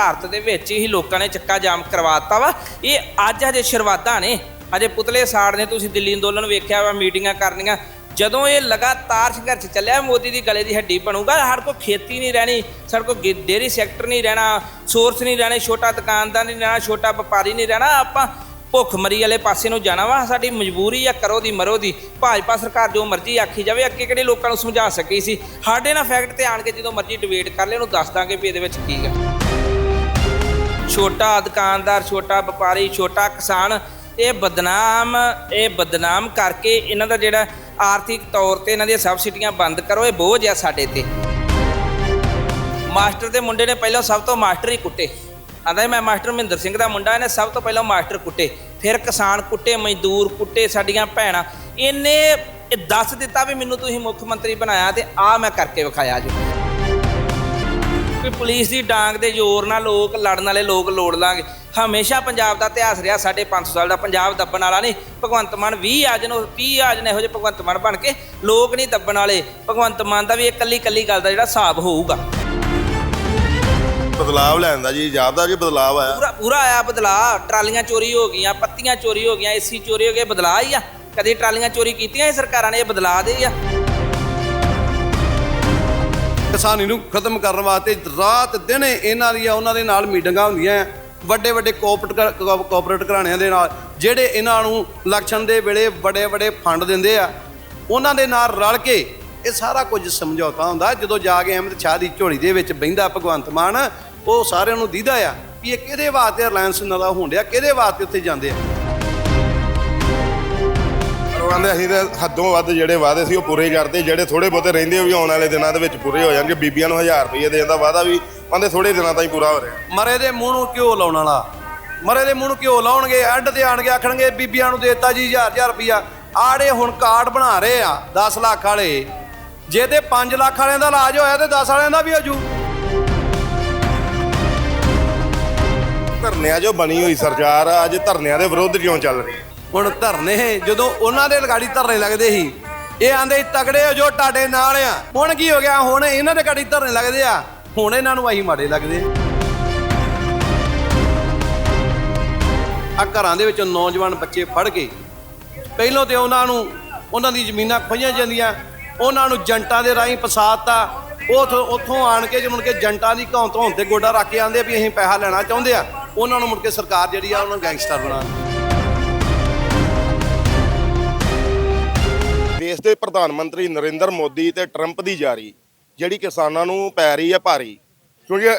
ਭਾਰਤ ਦੇ ਵਿੱਚ ਹੀ ਲੋਕਾਂ ਨੇ ਚੱਕਾ ਜਾਮ ਕਰਵਾਤਾ ਵਾ। ਇਹ ਅੱਜ ਹਜੇ ਸ਼ੁਰੂਆਤਾਂ ਨੇ। ਹਜੇ ਪੁਤਲੇ ਸਾੜ ਨੇ। ਤੁਸੀਂ ਦਿੱਲੀ ਅੰਦੋਲਨ ਵੇਖਿਆ ਵਾ, ਮੀਟਿੰਗਾਂ ਕਰਨੀਆਂ। ਜਦੋਂ ਇਹ ਲਗਾਤਾਰ ਸੰਘਰਸ਼ ਚੱਲਿਆ, ਮੋਦੀ ਦੀ ਗਲੇ ਦੀ ਹੱਡੀ ਬਣੂਗਾ। ਸਾਡੇ ਕੋਲ ਖੇਤੀ ਨਹੀਂ ਰਹਿਣੀ, ਸਾਡੇ ਕੋਲ ਗੇ- ਡੇਅਰੀ ਸੈਕਟਰ ਨਹੀਂ ਰਹਿਣਾ ਸੋਰਸ ਨਹੀਂ ਰਹਿਣੇ, ਛੋਟਾ ਦੁਕਾਨਦਾਰ ਨਹੀਂ ਰਹਿਣਾ, ਛੋਟਾ ਵਪਾਰੀ ਨਹੀਂ ਰਹਿਣਾ। ਆਪਾਂ ਭੁੱਖ ਮਰੀ ਵਾਲੇ ਪਾਸੇ ਨੂੰ ਜਾਣਾ ਵਾ। ਸਾਡੀ ਮਜਬੂਰੀ ਆ, ਕਰੋ ਦੀ, ਮਰੋ ਦੀ। ਭਾਜਪਾ ਸਰਕਾਰ ਜੋ ਮਰਜ਼ੀ ਆਖੀ ਜਾਵੇ, ਅੱਗੇ ਕਿਹੜੇ ਲੋਕਾਂ ਨੂੰ ਸਮਝਾ ਸਕੀ ਸੀ? ਸਾਡੇ ਨਾਲ ਫੈਕਟ ਤੇ ਆਣ ਕੇ ਜਦੋਂ ਮਰਜ਼ੀ ਡਿਬੇਟ ਕਰ ਲੈ, ਉਹਨੂੰ ਦੱਸ ਦਾਂਗੇ ਵੀ ਇਹਦੇ ਵਿੱਚ ਕੀ ਹੈ ਛੋਟਾ ਦੁਕਾਨਦਾਰ, ਛੋਟਾ ਵਪਾਰੀ, ਛੋਟਾ ਕਿਸਾਨ, ਇਹ ਬਦਨਾਮ ਇਹ ਬਦਨਾਮ ਕਰਕੇ ਇਹਨਾਂ ਦਾ ਜਿਹੜਾ ਆਰਥਿਕ ਤੌਰ ਤੇ ਇਹਨਾਂ ਦੀਆਂ ਸਬਸਿਡੀਆਂ ਬੰਦ ਕਰੋ, ਇਹ ਬੋਝ ਆ ਸਾਡੇ ਤੇ। ਮਾਸਟਰ ਦੇ ਮੁੰਡੇ ਨੇ ਪਹਿਲਾਂ ਸਭ ਤੋਂ ਮਾਸਟਰ ਹੀ ਕੁੱਟੇ। ਆਂਦਾ ਮੈਂ ਮਾਸਟਰ ਮਹਿੰਦਰ ਸਿੰਘ ਦਾ ਮੁੰਡਾ, ਇਹਨੇ ਸਭ ਤੋਂ ਪਹਿਲਾਂ ਮਾਸਟਰ ਕੁੱਟੇ। ਫਿਰ ਕਿਸਾਨ ਕੁੱਟੇ, ਮਜ਼ਦੂਰ ਕੁੱਟੇ, ਸਾਡੀਆਂ ਭੈਣਾਂ। ਇਹਨੇ ਇਹ ਦੱਸ ਦਿੱਤਾ ਵੀ ਮੈਨੂੰ ਤੁਸੀਂ ਮੁੱਖ ਮੰਤਰੀ ਬਣਾਇਆ ਤੇ ਆ ਮੈਂ ਕਰਕੇ ਵਿਖਾਇਆ ਜੀ। ਵੀ ਪੁਲਿਸ ਦੀ ਡਾਂਗ ਦੇ ਜ਼ੋਰ ਨਾਲ ਲੋਕ ਲੜਨ ਵਾਲੇ ਲੋਕ ਲੋੜ ਲਾਂਗੇ। ਹਮੇਸ਼ਾ ਪੰਜਾਬ ਦਾ ਇਤਿਹਾਸ ਰਿਹਾ ਸਾਡੇ 500 ਸਾਲ ਦਾ। ਪੰਜਾਬ ਦੱਬਣ ਵਾਲਾ ਨਹੀਂ ਭਗਵੰਤ ਮਾਨ 20 ਆ ਜਨ 30 ਆ ਜਨ ਇਹੋ ਜਿਹੇ ਭਗਵੰਤ ਮਾਨ ਬਣ ਕੇ ਲੋਕ ਨਹੀਂ ਦੱਬਣ ਵਾਲੇ। ਭਗਵੰਤ ਮਾਨ ਦਾ ਵੀ ਇਹ ਕੱਲੀ ਕੱਲੀ ਗੱਲ ਦਾ ਜਿਹੜਾ ਹਿਸਾਬ ਹੋਊਗਾ। ਬਦਲਾਵ ਲੈਣ ਦਾ ਜੀ ਜਾਪਦਾ ਜੀ ਬਦਲਾਵ ਆਇਆ? ਪੂਰਾ ਪੂਰਾ ਆਇਆ ਬਦਲਾ ਟਰਾਲੀਆਂ ਚੋਰੀ ਹੋ ਗਈਆਂ ਪੱਤੀਆਂ ਚੋਰੀ ਹੋ ਗਈਆਂ ਏਸੀ ਚੋਰੀ ਹੋ ਗਏ ਬਦਲਾ ਹੀ ਆ। ਕਦੀ ਟਰਾਲੀਆਂ ਚੋਰੀ ਕੀਤੀਆਂ ਇਹ ਸਰਕਾਰਾਂ ਨੇ ਇਹ ਬਦਲਾ ਦੇ ਆ। ਕਿਸਾਨੀ ਨੂੰ ਖਤਮ ਕਰਨ ਵਾਸਤੇ ਰਾਤ ਦਿਨ ਇਹਨਾਂ ਦੀਆਂ, ਉਹਨਾਂ ਦੇ ਨਾਲ ਮੀਟਿੰਗਾਂ ਹੁੰਦੀਆਂ ਵੱਡੇ ਵੱਡੇ ਕੋਆਪਰੇਟ ਕੋਆਪਰੇਟ ਘਰਾਣਿਆਂ ਦੇ ਨਾਲ, ਜਿਹੜੇ ਇਹਨਾਂ ਨੂੰ ਇਲੈਕਸ਼ਨ ਦੇ ਵੇਲੇ ਵੱਡੇ ਵੱਡੇ ਫੰਡ ਦਿੰਦੇ ਆ, ਉਹਨਾਂ ਦੇ ਨਾਲ ਰਲ ਕੇ ਇਹ ਸਾਰਾ ਕੁਝ ਸਮਝੌਤਾ ਹੁੰਦਾ, ਜਦੋਂ ਜਾ ਕੇ ਅਹਿਮਦ ਸ਼ਾਹ ਦੀ ਝੋਲੀ ਦੇ ਵਿੱਚ ਬਹਿੰਦਾ ਭਗਵੰਤ ਮਾਨ, ਉਹ ਸਾਰਿਆਂ ਨੂੰ ਦੀਦਾ ਆ, ਵੀ ਇਹ ਕਿਹਦੇ ਵਾਸਤੇ ਰਿਲਾਇੰਸ ਨਾਲ ਹੋਣ ਹੁੰਦਿਆ ਕਿਹਦੇ ਵਾਸਤੇ ਉੱਥੇ ਜਾਂਦੇ ਆ। ਕਹਿੰਦੇ ਅਸੀਂ ਤਾਂ ਹੱਦੋਂ ਵੱਧ ਜਿਹੜੇ ਵਾਅਦੇ ਸੀ ਉਹ ਪੂਰੇ ਕਰਦੇ ਜਿਹੜੇ ਥੋੜੇ ਬਹੁਤੇ ਰਹਿੰਦੇ ਉਹ ਵੀ ਆਉਣ ਵਾਲੇ ਦਿਨਾਂ ਦੇ ਵਿੱਚ ਪੂਰੇ ਹੋ ਜਾਣਗੇ ਬੀਬੀਆਂ ਨੂੰ 1000 ਰੁਪਏ ਦੇਣ ਦਾ ਵਾਅਦਾ ਵੀ ਕਹਿੰਦੇ ਥੋੜੇ ਦਿਨਾਂ ਤਾਈਂ ਪੂਰਾ ਹੋ ਰਿਹਾ। ਮਰੇ ਦੇ ਮੂੰਹ ਨੂੰ ਘਿਓ ਲਾਉਣ ਵਾਲਾ ਮਰੇ ਦੇ ਮੂੰਹ ਨੂੰ ਘਿਓ ਲਾਉਣਗੇ ਐਂਡ ਤੇ ਆਣ ਕੇ ਆਖਣਗੇ ਬੀਬੀਆਂ ਨੂੰ ਦੇਤਾ ਜੀ 1000 1000 ਰੁਪਿਆ ਆੜੇ ਹੁਣ ਕਾਰਡ ਬਣਾ ਰਹੇ ਆ 10 ਲੱਖ ਵਾਲੇ। ਜੇ ਤੇ 5 ਲੱਖ ਵਾਲਿਆਂ ਦਾ ਇਲਾਜ ਹੋਇਆ ਤੇ 10 ਵਾਲਿਆਂ ਦਾ ਵੀ ਹੋ ਜੂ ਧਰਨਿਆਂ ਜੋ ਬਣੀ ਹੋਈ ਸਰਕਾਰ ਅੱਜ ਧਰਨਿਆਂ ਦੇ ਵਿਰੁੱਧ ਕਿਉਂ ਚੱਲ ਰਹੀ? ਹੁਣ ਧਰਨੇ ਜਦੋਂ ਉਹਨਾਂ ਦੇ ਲਗਾੜੀ ਧਰਨੇ ਲੱਗਦੇ ਸੀ, ਇਹ ਆਂਦੇ ਤਗੜੇ ਹੋ ਜੋ ਤੁਹਾਡੇ ਨਾਲ ਆ। ਹੁਣ ਕੀ ਹੋ ਗਿਆ? ਹੁਣ ਇਹਨਾਂ ਦੇ ਗਾੜੀ ਧਰਨੇ ਲੱਗਦੇ ਆ। ਹੁਣ ਇਹਨਾਂ ਨੂੰ ਅਸੀਂ ਮਾੜੇ ਲੱਗਦੇ ਆ। ਘਰਾਂ ਦੇ ਵਿੱਚੋਂ ਨੌਜਵਾਨ ਬੱਚੇ ਫੜ ਕੇ, ਪਹਿਲੋਂ ਤੇ ਉਹਨਾਂ ਨੂੰ, ਉਹਨਾਂ ਦੀ ਜ਼ਮੀਨਾਂ ਖੋਈਆਂ ਜਾਂਦੀਆਂ। ਉਹਨਾਂ ਨੂੰ ਜੰਟਾਂ ਦੇ ਰਾਹੀਂ ਫਸਾਤਾ। ਉਥੋਂ, ਉੱਥੋਂ ਆਣ ਕੇ ਜੇ ਮੁੜ ਕੇ ਜੰਟਾਂ ਦੀ ਘੌਂ ਧੌਣ ਤੇ ਗੋਡਾ ਰੱਖ ਕੇ ਆਂਦੇ ਵੀ ਅਸੀਂ ਪੈਸਾ ਲੈਣਾ ਚਾਹੁੰਦੇ ਆ, ਉਹਨਾਂ ਨੂੰ ਮੁੜ ਕੇ ਸਰਕਾਰ ਜਿਹੜੀ ਆ, ਉਹਨਾਂ ਨੂੰ ਗੈਂਗਸਟਰ ਬਣਾ ਦੇਸ਼ ਦੇ ਪ੍ਰਧਾਨ ਮੰਤਰੀ ਨਰਿੰਦਰ ਮੋਦੀ ਤੇ ਟਰੰਪ ਦੀ ਜਾਰੀ, ਜਿਹੜੀ ਕਿਸਾਨਾਂ ਨੂੰ ਪੈ ਰਹੀ ਹੈ ਭਾਰੀ। ਕਿਉਂਕਿ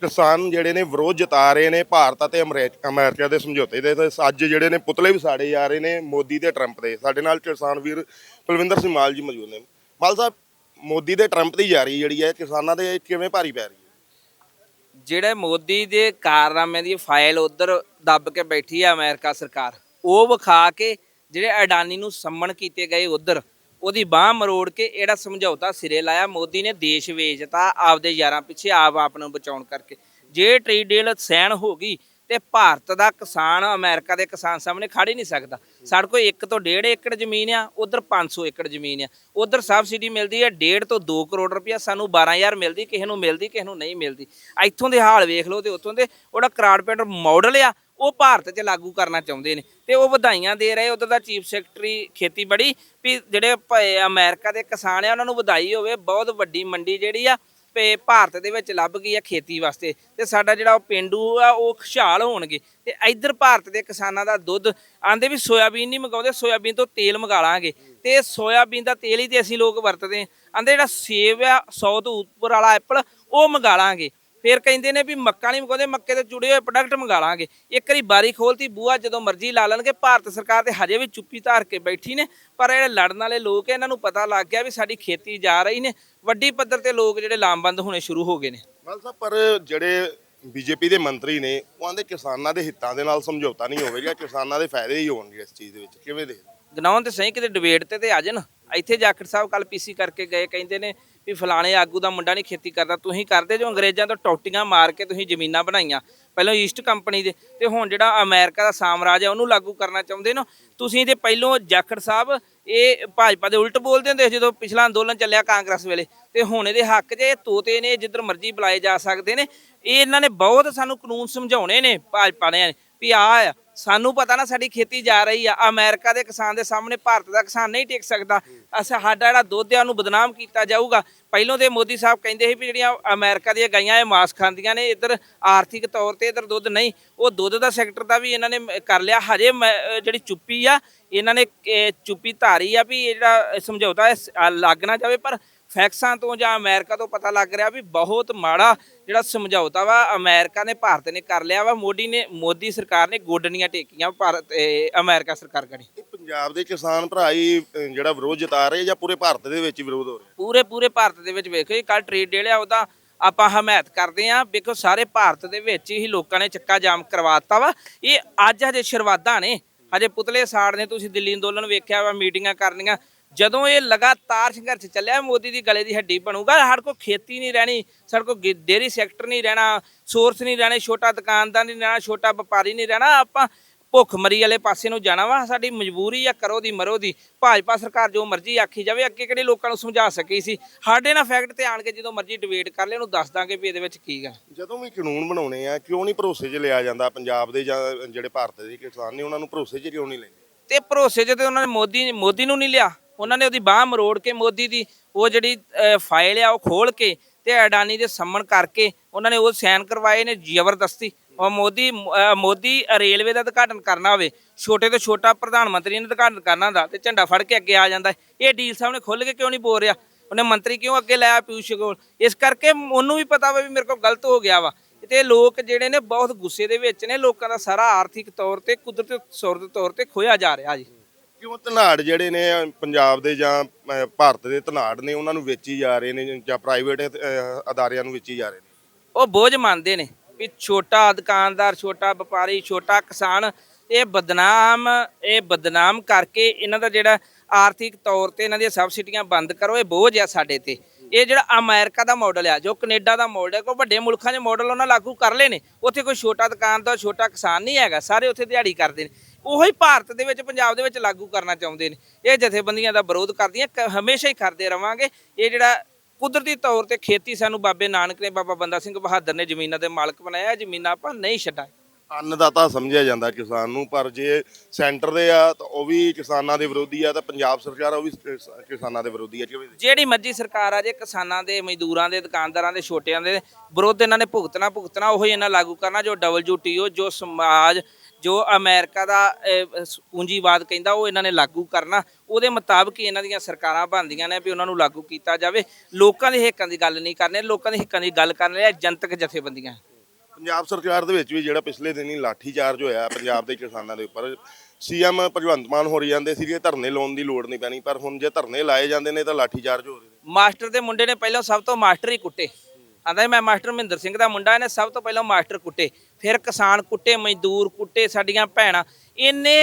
ਕਿਸਾਨ ਜਿਹੜੇ ਨੇ ਵਿਰੋਧ ਜਤਾ ਰਹੇ ਨੇ ਭਾਰਤ ਅਤੇ ਅਮਰੀਕ- ਅਮਰੀਕਾ ਦੇ ਸਮਝੌਤੇ ਦੇ ਅੱਜ ਜਿਹੜੇ ਨੇ ਪੁਤਲੇ ਵੀ ਸਾੜੇ ਜਾ ਰਹੇ ਨੇ ਮੋਦੀ ਤੇ ਟਰੰਪ ਦੇ। ਸਾਡੇ ਨਾਲ ਕਿਸਾਨ ਵੀਰ ਕੁਲਵਿੰਦਰ ਸਿੰਘ ਮਾਲ ਜੀ ਮੌਜੂਦ ਨੇ। ਮਾਲ ਸਾਹਿਬ, ਮੋਦੀ ਤੇ ਟਰੰਪ ਦੀ ਜਾਰੀ ਜਿਹੜੀ ਹੈ, ਕਿਸਾਨਾਂ ਦੇ ਕਿਵੇਂ ਭਾਰੀ ਪੈ ਰਹੀ ਹੈ? ਜਿਹੜੇ ਮੋਦੀ ਦੇ ਕਾਰਨਾਮੇ ਦੀ ਫਾਈਲ ਉਧਰ ਦੱਬ ਕੇ ਬੈਠੀ ਹੈ ਅਮਰੀਕਾ ਸਰਕਾਰ, ਉਹ ਵਿਖਾ ਕੇ ਜਿਹੜੇ ਅਡਾਨੀ ਨੂੰ ਸੰਮਣ ਕੀਤੇ ਗਏ ਉਧਰ ਉਹਦੀ ਬਾਹ ਮਰੋੜ ਕੇ ਇਹੜਾ ਸਮਝੌਤਾ ਸਿਰੇ ਲਾਇਆ, ਮੋਦੀ ਨੇ ਦੇਸ਼ ਵੇਚਤਾ ਆਪਦੇ ਯਾਰਾਂ ਪਿੱਛੇ ਆਪ ਆਪ ਨੂੰ ਬਚਾਉਣ ਕਰਕੇ। ਜੇ ਟ੍ਰੇਡ ਡੀਲ ਸੈਨ ਹੋ ਗਈ ਤੇ ਭਾਰਤ ਦਾ ਕਿਸਾਨ, ਅਮਰੀਕਾ ਦੇ ਕਿਸਾਨ ਸਾਹਮਣੇ ਖੜ ਹੀ ਨਹੀਂ ਸਕਦਾ। ਸਾਡੇ ਕੋਲ 1 ਤੋਂ 1.5 ਏਕੜ ਜ਼ਮੀਨ ਆ, ਉਧਰ 500 ਏਕੜ ਜ਼ਮੀਨ ਆ। ਉਧਰ ਸਬਸਿਡੀ ਮਿਲਦੀ ਹੈ 1.5 ਤੋਂ 2 ਕਰੋੜ ਰੁਪਇਆ ਸਾਨੂੰ 12000 ਮਿਲਦੀ, ਕਿਸੇ ਨੂੰ ਮਿਲਦੀ, ਕਿਸੇ ਨੂੰ ਨਹੀਂ ਮਿਲਦੀ। ਇੱਥੋਂ ਦੇ ਹਾਲ ਵੇਖ ਲਓ ਤੇ ਉੱਥੋਂ ਦੇ, ਉਹਦਾ ਕਰਾੜਪੇਟ ਮਾਡਲ ਆ। ਉਹ ਭਾਰਤ 'ਚ ਲਾਗੂ ਕਰਨਾ ਚਾਹੁੰਦੇ ਨੇ ਤੇ ਉਹ ਵਧਾਈਆਂ ਦੇ ਰਹੇ ਉਧਰ ਦਾ ਚੀਫ ਸੈਕਟਰੀ ਖੇਤੀਬਾੜੀ ਵੀ ਜਿਹੜੇ ਭ- ਅਮਰੀਕਾ ਦੇ ਕਿਸਾਨ ਆ, ਉਹਨਾਂ ਨੂੰ ਵਧਾਈ ਹੋਵੇ, ਬਹੁਤ ਵੱਡੀ ਮੰਡੀ ਜਿਹੜੀ ਆ, ਤੇ ਭਾਰਤ ਦੇ ਵਿੱਚ ਲੱਭ ਗਈ ਆ ਖੇਤੀ ਵਾਸਤੇ ਤੇ ਸਾਡਾ ਜਿਹੜਾ ਉਹ ਪਿੰਡੂ ਆ, ਉਹ ਖੁਸ਼ਹਾਲ ਹੋਣਗੇ ਤੇ ਇੱਧਰ ਭਾਰਤ ਦੇ ਕਿਸਾਨਾਂ ਦਾ ਦੁੱਧ ਆਂਦੇ ਵੀ ਸੋਇਆਬੀਨ ਨਹੀਂ ਮੰਗਾਉਂਦੇ, ਸੋਇਆਬੀਨ ਤੋਂ ਤੇਲ ਮੰਗਾ ਲਾਂਗੇ ਤੇ ਸੋਇਆਬੀਨ ਦਾ ਤੇਲ ਹੀ ਤੇ ਅਸੀਂ ਲੋਕ ਵਰਤਦੇ ਆਂ ਆਂਦੇ ਜਿਹੜਾ ਸੇਬ ਆ 100 ਤੋਂ ਉੱਪਰ ਵਾਲਾ ਐਪਲ, ਉਹ ਮੰਗਾ ਲਾਂਗੇ। ਫਿਰ ਕਹਿੰਦੇ ਨੇ ਵੀ ਮੱਕਾ ਨਹੀਂ ਮੰਗਾਉਂਦੇ ਮੱਕੇ ਦੇ ਜੁੜੇ ਹੋਏ ਪ੍ਰੋਡਕਟ ਮੰਗਾ ਲਾਂਗੇ। ਇੱਕ ਵਾਰੀ ਬਾਰੀ ਖੋਲਤੀ ਬੂਆ ਜਦੋਂ ਮਰਜ਼ੀ ਲਾ ਲੈਣਗੇ ਭਾਰਤ ਸਰਕਾਰ ਤੇ ਹਜੇ ਵੀ ਚੁੱਪੀ ਧਾਰ ਕੇ ਬੈਠੀ ਨੇ। ਪਰ ਜਿਹੜੇ ਲੜਨ ਵਾਲੇ ਲੋਕ ਇਹਨਾਂ ਨੂੰ ਪਤਾ ਲੱਗ ਗਿਆ ਵੀ ਸਾਡੀ ਖੇਤੀ ਜਾ ਰਹੀ ਨੇ। ਵੱਡੀ ਪੱਧਰ ਤੇ ਲੋਕ ਜਿਹੜੇ ਲਾਮਬੰਦ ਹੋਣੇ ਸ਼ੁਰੂ ਹੋ ਗਏ ਨੇ। ਮਾਲ ਸਾਹਿਬ ਪਰ ਜਿਹੜੇ ਬੀਜੇਪੀ ਦੇ ਮੰਤਰੀ ਨੇ ਉਹ ਆਂਦੇ ਕਿਸਾਨਾਂ ਦੇ ਹਿੱਤਾਂ ਦੇ ਨਾਲ ਸਮਝੌਤਾ ਨਹੀਂ ਹੋਵੇਗਾ ਕਿਸਾਨਾਂ ਦੇ ਫਾਇਦੇ ਹੀ ਹੋਣਗੇ ਇਸ ਚੀਜ਼ ਦੇ ਵਿੱਚ। ਕਿਵੇਂ ਦੇ ਗਨਾਉਣ ਤੇ ਸਹੀ ਕਿਤੇ ਡਿਬੇਟ ਤੇ ਤੇ ਆ ਜਾਣ। ਇੱਥੇ ਜਾਖੜ ਸਾਹਿਬ ਕੱਲ ਪੀਸੀ ਕਰਕੇ ਗਏ ਕਹਿੰਦੇ ਨੇ ਵੀ ਫਲਾਣੇ ਆਗੂ ਦਾ ਮੁੰਡਾ ਨਹੀਂ ਖੇਤੀ ਕਰਦਾ, ਤੁਸੀਂ ਕਰਦੇ ਜੋ ਅੰਗਰੇਜ਼ਾਂ ਤੋਂ ਟੌਟੀਆਂ ਮਾਰ ਕੇ ਤੁਸੀਂ ਜ਼ਮੀਨਾਂ ਬਣਾਈਆਂ। ਪਹਿਲਾਂ ਈਸਟ ਕੰਪਨੀ ਦੇ, ਤੇ ਹੁਣ ਜਿਹੜਾ ਅਮਰੀਕਾ ਦਾ ਸਾਮਰਾਜ ਹੈ, ਉਹਨੂੰ ਲਾਗੂ ਕਰਨਾ ਚਾਹੁੰਦੇ ਨੇ। ਤੁਸੀਂ ਤੇ ਪਹਿਲੋਂ ਜਾਖੜ ਸਾਹਿਬ, ਇਹ ਭਾਜਪਾ ਦੇ ਉਲਟ ਬੋਲਦੇ ਹੁੰਦੇ ਜਦੋਂ ਪਿਛਲਾ ਅੰਦੋਲਨ ਚੱਲਿਆ ਕਾਂਗਰਸ ਵੇਲੇ। ਤੇ ਹੁਣ ਇਹਦੇ ਹੱਕ 'ਚ ਇਹ ਤੋਤੇ ਨੇ, ਜਿੱਧਰ ਮਰਜ਼ੀ ਬੁਲਾਏ ਜਾ ਸਕਦੇ ਨੇ। ਇਹ ਇਹਨਾਂ ਨੇ ਬਹੁਤ ਸਾਨੂੰ ਕਾਨੂੰਨ ਸਮਝਾਉਣੇ ਨੇ ਭਾਜਪਾ ਨੇ। ਵੀ ਆ ਆ, ਸਾਨੂੰ ਪਤਾ ਨਾ ਸਾਡੀ ਖੇਤੀ ਜਾ ਰਹੀ ਆ, ਅਮਰੀਕਾ ਦੇ ਕਿਸਾਨ ਦੇ ਸਾਹਮਣੇ ਭਾਰਤ ਦਾ ਕਿਸਾਨ ਨਹੀਂ ਟਿਕ ਸਕਦਾ। ਅਸਾਂ ਸਾਡਾ ਜਿਹੜਾ ਦੁੱਧ ਆ ਉਹਨੂੰ ਬਦਨਾਮ ਕੀਤਾ ਜਾਊਗਾ, ਪਹਿਲੋਂ ਤੇ ਮੋਦੀ ਸਾਹਿਬ ਕਹਿੰਦੇ ਸੀ ਵੀ ਜਿਹੜੀਆਂ ਅਮਰੀਕਾ ਦੀਆਂ ਗਾਈਆਂ ਇਹ ਮਾਸ ਖਾਂਦੀਆਂ ਨੇ, ਇੱਧਰ ਆਰਥਿਕ ਤੌਰ ਤੇ ਇੱਧਰ ਦੁੱਧ ਨਹੀਂ, ਉਹ ਦੁੱਧ ਦਾ ਸੈਕਟਰ ਦਾ ਵੀ ਇਹਨਾਂ ਨੇ ਕਰ ਲਿਆ। ਹਜੇ ਮ- ਜਿਹੜੀ ਚੁੱਪੀ ਆ, ਇਹਨਾਂ ਨੇ ਚੁੱਪੀ ਧਾਰੀ ਆ ਵੀ ਇਹ ਜਿਹੜਾ ਸਮਝੌਤਾ ਇਹ ਲੱਗ ਨਾ ਜਾਵੇ, ਪਰ ਫੈਕਸਾਂ ਤੋਂ ਜਾਂ ਅਮਰੀਕਾ ਤੋਂ ਪਤਾ ਲੱਗ ਰਿਹਾ ਵੀ ਬਹੁਤ ਮਾੜਾ ਜਿਹੜਾ ਸਮਝੌਤਾ ਵਾ ਅਮਰੀਕਾ ਨੇ ਭਾਰਤ ਨੇ ਕਰ ਲਿਆ ਵਾ ਮੋਦੀ ਨੇ ਮੋਦੀ ਸਰਕਾਰ ਨੇ ਗੋਡਨੀਆਂ ਟੇਕੀਆਂ ਭਾਰਤ ਅਮਰੀਕਾ ਸਰਕਾਰ ਕਰੀ। ਇਹ ਪੰਜਾਬ ਦੇ ਕਿਸਾਨ ਭਰਾ ਹੀ ਜਿਹੜਾ ਵਿਰੋਧ ਜਤਾ ਰਹੇ ਜਾਂ ਪੂਰੇ ਭਾਰਤ ਦੇ ਵਿੱਚ ਵਿਰੋਧ ਹੋ ਰਿਹਾ? ਪੂਰੇ ਪੂਰੇ ਭਾਰਤ ਦੇ ਵਿੱਚ ਵੇਖੋ ਕੱਲ ਟ੍ਰੇਡ ਡੇ ਲਿਆ ਉਹਦਾ ਆਪਾਂ ਹਮਾਇਤ ਕਰਦੇ ਆਂ ਵੇਖੋ ਸਾਰੇ ਭਾਰਤ ਦੇ ਵਿੱਚ ਹੀ ਲੋਕਾਂ ਨੇ ਚੱਕਾ ਜਾਮ ਕਰਵਾਤਾ ਵਾ। ਇਹ ਅੱਜ ਹਜੇ ਸ਼ੁਰੂਆਤਾਂ ਨੇ ਹਜੇ ਪੁਤਲੇ ਸਾੜਨੇ ਤੁਸੀਂ ਦਿੱਲੀ ਅੰਦੋਲਨ ਵੇਖਿਆ ਵਾ ਮੀਟਿੰਗਾਂ ਕਰਨੀਆਂ। ਜਦੋਂ ਇਹ ਲਗਾਤਾਰ ਸੰਘਰਸ਼ ਚੱਲਿਆ ਮੋਦੀ ਦੀ ਗਲੇ ਦੀ ਹੱਡੀ ਬਣੂਗਾ ਸਾਡੇ ਕੋਲ ਖੇਤੀ ਨਹੀਂ ਰਹਿਣੀ ਸਾਡੇ ਕੋਲ ਗੇ- ਡੇਅਰੀ ਸੈਕਟਰ ਨਹੀਂ ਰਹਿਣਾ ਸੋਰਸ ਨਹੀਂ ਰਹਿਣੇ ਛੋਟਾ ਦੁਕਾਨਦਾਰ ਨਹੀਂ ਰਹਿਣਾ ਛੋਟਾ ਵਪਾਰੀ ਨਹੀਂ ਰਹਿਣਾ ਆਪਾਂ ਭੁੱਖਮਰੀ ਵਾਲੇ ਪਾਸੇ ਨੂੰ ਜਾਣਾ ਵਾ ਸਾਡੀ ਮਜਬੂਰੀ ਆ ਕਰੋ ਦੀ ਮਰੋ ਦੀ ਭਾਜਪਾ ਸਰਕਾਰ ਜੋ ਮਰਜ਼ੀ ਆਖੀ ਜਾਵੇ ਅੱਗੇ ਕਿਹੜੇ ਲੋਕਾਂ ਨੂੰ ਸਮਝਾ ਸਕੀ ਸੀ? ਸਾਡੇ ਨਾਲ ਫੈਕਟ ਤੇ ਆਣ ਕੇ ਜਦੋਂ ਮਰਜ਼ੀ ਡਿਬੇਟ ਕਰ ਲੈ ਉਹਨੂੰ ਦੱਸ ਦਾਂਗੇ ਵੀ ਇਹਦੇ ਵਿੱਚ ਕੀ ਗੱਲ ਜਦੋਂ ਵੀ ਕਾਨੂੰਨ ਬਣਾਉਣੇ ਆ ਕਿਉਂ ਨਹੀਂ ਭਰੋਸੇ 'ਚ ਲਿਆ ਜਾਂਦਾ ਪੰਜਾਬ ਦੇ ਜਾਂ ਜਿਹੜੇ ਭਾਰਤ ਦੇ ਕਿਸਾਨ ਨੇ ਉਹਨਾਂ ਨੂੰ ਭਰੋਸੇ 'ਚ ਕਿਉਂ ਨਹੀਂ ਲੈਂਦੇ? ਤੇ ਭਰੋਸੇ ਜੇ ਤੇ ਉਹਨਾਂ ਨੇ ਮੋਦੀ ਮੋਦੀ ਨੂੰ ਨਹੀਂ ਲਿਆ। ਉਹਨਾਂ ਨੇ ਉਹਦੀ ਬਾਹ ਮਰੋੜ ਕੇ ਮੋਦੀ ਦੀ ਉਹ ਜਿਹੜੀ ਫਾਈਲ ਆ ਉਹ ਖੋਲ ਕੇ ਤੇ ਅਡਾਨੀ ਦੇ ਸੰਮਣ ਕਰਕੇ ਉਹਨਾਂ ਨੇ ਉਹ ਸਾਈਨ ਕਰਵਾਏ ਨੇ ਜ਼ਬਰਦਸਤੀ। ਉਹ ਮੋਦੀ ਮੋਦੀ ਰੇਲਵੇ ਦਾ ਉਦਘਾਟਨ ਕਰਨਾ ਹੋਵੇ, ਛੋਟੇ ਤੋਂ ਛੋਟਾ ਪ੍ਰਧਾਨ ਮੰਤਰੀ ਨੇ ਉਦਘਾਟਨ ਕਰਨਾ ਹੁੰਦਾ ਤੇ ਝੰਡਾ ਫੜ ਕੇ ਅੱਗੇ ਆ ਜਾਂਦਾ। ਇਹ ਡੀਲ ਸਾਹਿਬ ਨੇ ਖੁੱਲ ਕੇ ਕਿਉਂ ਨਹੀਂ ਬੋਲ ਰਿਹਾ? ਉਹਨੇ ਮੰਤਰੀ ਕਿਉਂ ਅੱਗੇ ਲਾਇਆ ਪਿਊਸ਼ ਗੋਲ ਇਸ ਕਰਕੇ ਉਹਨੂੰ ਵੀ ਪਤਾ ਵਾ ਵੀ ਮੇਰੇ ਕੋਲ ਗਲਤ ਹੋ ਗਿਆ ਵਾ। ਤੇ ਲੋਕ ਜਿਹੜੇ ਨੇ ਬਹੁਤ ਗੁੱਸੇ ਦੇ ਵਿੱਚ ਨੇ, ਲੋਕਾਂ ਦਾ ਸਾਰਾ ਆਰਥਿਕ ਤੌਰ ਤੇ, ਕੁਦਰਤੀ ਤੌਰ ਦੇ ਤੌਰ ਤੇ ਖੋਇਆ ਜਾ ਰਿਹਾ ਜੀ। ਕਿਉਂ ਧਨਾੜ ਜਿਹੜੇ ਨੇ ਪੰਜਾਬ ਦੇ ਜਾਂ ਅਹ, ਭਾਰਤ ਦੇ ਧਨਾੜ ਨੇ ਉਹਨਾਂ ਨੂੰ ਵੇਚੀ ਜਾ ਰਹੇ ਨੇ ਜਾਂ ਪ੍ਰਾਈਵੇਟ ਅਦਾਰਿਆਂ ਨੂੰ ਵੇਚੀ ਜਾ ਰਹੇ ਨੇ? ਉਹ ਬੋਝ ਮੰਨਦੇ ਨੇ ਵੀ ਛੋਟਾ ਦੁਕਾਨਦਾਰ ਛੋਟਾ ਵਪਾਰੀ ਛੋਟਾ ਕਿਸਾਨ ਇਹ ਬਦਨਾਮ ਇਹ ਬਦਨਾਮ ਕਰਕੇ ਇਹਨਾਂ ਦਾ ਜਿਹੜਾ ਆਰਥਿਕ ਤੌਰ ਤੇ ਇਹਨਾਂ ਦੀਆਂ ਸਬਸਿਡੀਆਂ ਬੰਦ ਕਰੋ ਇਹ ਬੋਝ ਆ ਸਾਡੇ ਤੇ। ਇਹ ਜਿਹੜਾ ਅਮਰੀਕਾ ਦਾ ਮਾਡਲ ਆ ਜੋ ਕੈਨੇਡਾ ਦਾ ਮਾਡਲ ਹੈ ਕੋਈ ਵੱਡੇ ਮੁਲਕਾਂ ਦੇ ਮਾਡਲ ਉਹਨਾਂ ਲਾਗੂ ਕਰ ਲਏ ਨੇ। ਉੱਥੇ ਕੋਈ ਛੋਟਾ ਦੁਕਾਨਦਾਰ ਛੋਟਾ ਕਿਸਾਨ ਨਹੀਂ ਹੈਗਾ ਸਾਰੇ ਉੱਥੇ ਦਿਹਾੜੀ ਕਰਦੇ ਨੇ। ਉਹੀ ਭਾਰਤ ਦੇ ਵਿੱਚ, ਪੰਜਾਬ ਦੇ ਵਿੱਚ ਲਾਗੂ ਕਰਨਾ ਚਾਹੁੰਦੇ ਨੇ। ਇਹ ਜਥੇਬੰਦੀਆਂ ਦਾ ਵਿਰੋਧ ਕਰਦੀਆਂ, ਕ- ਹਮੇਸ਼ਾ ਹੀ ਕਰਦੇ ਰਵਾਂਗੇ। ਇਹ ਜਿਹੜਾ ਕੁਦਰਤੀ ਤੌਰ ਤੇ ਖੇਤੀ ਸਾਨੂੰ ਬਾਬੇ ਨਾਨਕ ਨੇ, ਬਾਬਾ ਬੰਦਾ ਸਿੰਘ ਬਹਾਦਰ ਨੇ ਜ਼ਮੀਨਾਂ ਦੇ ਮਾਲਕ ਬਣਾਇਆ ਇਹ ਜ਼ਮੀਨਾਂ ਆਪਾਂ ਨਹੀਂ ਛੱਡਾਂਗੇ। ਅੰਨਦਾਤਾ ਸਮਝਿਆ ਜਾਂਦਾ ਕਿਸਾਨ ਨੂੰ, ਪਰ ਜੇ ਸੈਂਟਰ ਦੇ ਆ ਤਾਂ ਉਹ ਵੀ ਕਿਸਾਨਾਂ ਦੇ ਵਿਰੋਧੀ ਆ, ਤਾਂ ਪੰਜਾਬ ਸਰਕਾਰ ਉਹ ਵੀ ਕਿਸਾਨਾਂ ਦੇ ਵਿਰੋਧੀ ਆ ਜਿਹੜੀ ਮਰਜ਼ੀ ਸਰਕਾਰ ਆ, ਜੇ ਕਿਸਾਨਾਂ ਦੇ, ਮਜ਼ਦੂਰਾਂ ਦੇ, ਦੁਕਾਨਦਾਰਾਂ ਦੇ, ਛੋਟਿਆਂ ਦੇ ਵਿਰੋਧ ਇਹਨਾਂ ਨੇ ਭੁਗਤਣਾ ਭੁਗਤਣਾ, ਉਹੀ ਇਹਨਾਂ ਲਾਗੂ ਕਰਨਾ, ਜੋ WTO ਜੋ ਸਮਾਜ, ਜੋ ਅਮਰੀਕਾ ਦਾ ਪੂੰਜੀਵਾਦ ਕਹਿੰਦਾ ਉਹ ਇਹਨਾਂ ਨੇ ਲਾਗੂ ਕਰਨਾ। ਉਹਦੇ ਮੁਤਾਬਕ ਇਹਨਾਂ ਦੀਆਂ ਸਰਕਾਰਾਂ ਬਣਦੀਆਂ ਨੇ ਵੀ ਉਹਨਾਂ ਨੂੰ ਲਾਗੂ ਕੀਤਾ ਜਾਵੇ। ਲੋਕਾਂ ਦੇ ਹਿੱਕਾਂ ਦੀ ਗੱਲ ਨਹੀਂ ਕਰਨੀ, ਲੋਕਾਂ ਦੇ ਹਿੱਕਾਂ ਦੀ ਗੱਲ ਕਰਨ ਲਈ ਜਨਤਕ ਜਥੇਬੰਦੀਆਂ ਪੰਜਾਬ ਸਰਕਾਰ ਦੇ ਵਿੱਚ ਵੀ ਜਿਹੜਾ ਪਿਛਲੇ ਦਿਨੀ ਲਾਠੀ ਚਾਰਜ ਹੋਇਆ ਪੰਜਾਬ ਦੇ ਕਿਸਾਨਾਂ ਦੇ ਉੱਪਰ, ਸੀਐਮ ਭਗਵੰਤ ਮਾਨ ਹੋ ਜਾਂਦੇ ਸੀ ਧਰਨੇ ਲਾਉਣ ਦੀ ਲੋੜ ਨਹੀਂ ਪੈਣੀ, ਪਰ ਹੁਣ ਜੇ ਧਰਨੇ ਲਾਏ ਜਾਂਦੇ ਨੇ ਤਾਂ ਲਾਠੀ ਚਾਰਜ ਹੋ ਰਹੇ ਨੇ। ਮਾਸਟਰ ਦੇ ਮੁੰਡੇ ਨੇ ਪਹਿਲਾਂ ਸਭ ਤੋਂ ਮਾਸਟਰ ਹੀ ਕੁੱਟੇ। ਆਂਦਾ ਮੈਂ ਮਾਸਟਰ ਮਹਿੰਦਰ ਸਿੰਘ ਦਾ ਮੁੰਡਾ, ਇਹਨੇ ਸਭ ਤੋਂ ਪਹਿਲਾਂ ਮਾਸਟਰ ਕੁੱਟੇ। ਫਿਰ ਕਿਸਾਨ ਕੁੱਟੇ, ਮਜ਼ਦੂਰ ਕੁੱਟੇ, ਸਾਡੀਆਂ ਭੈਣਾਂ। ਇਹਨੇ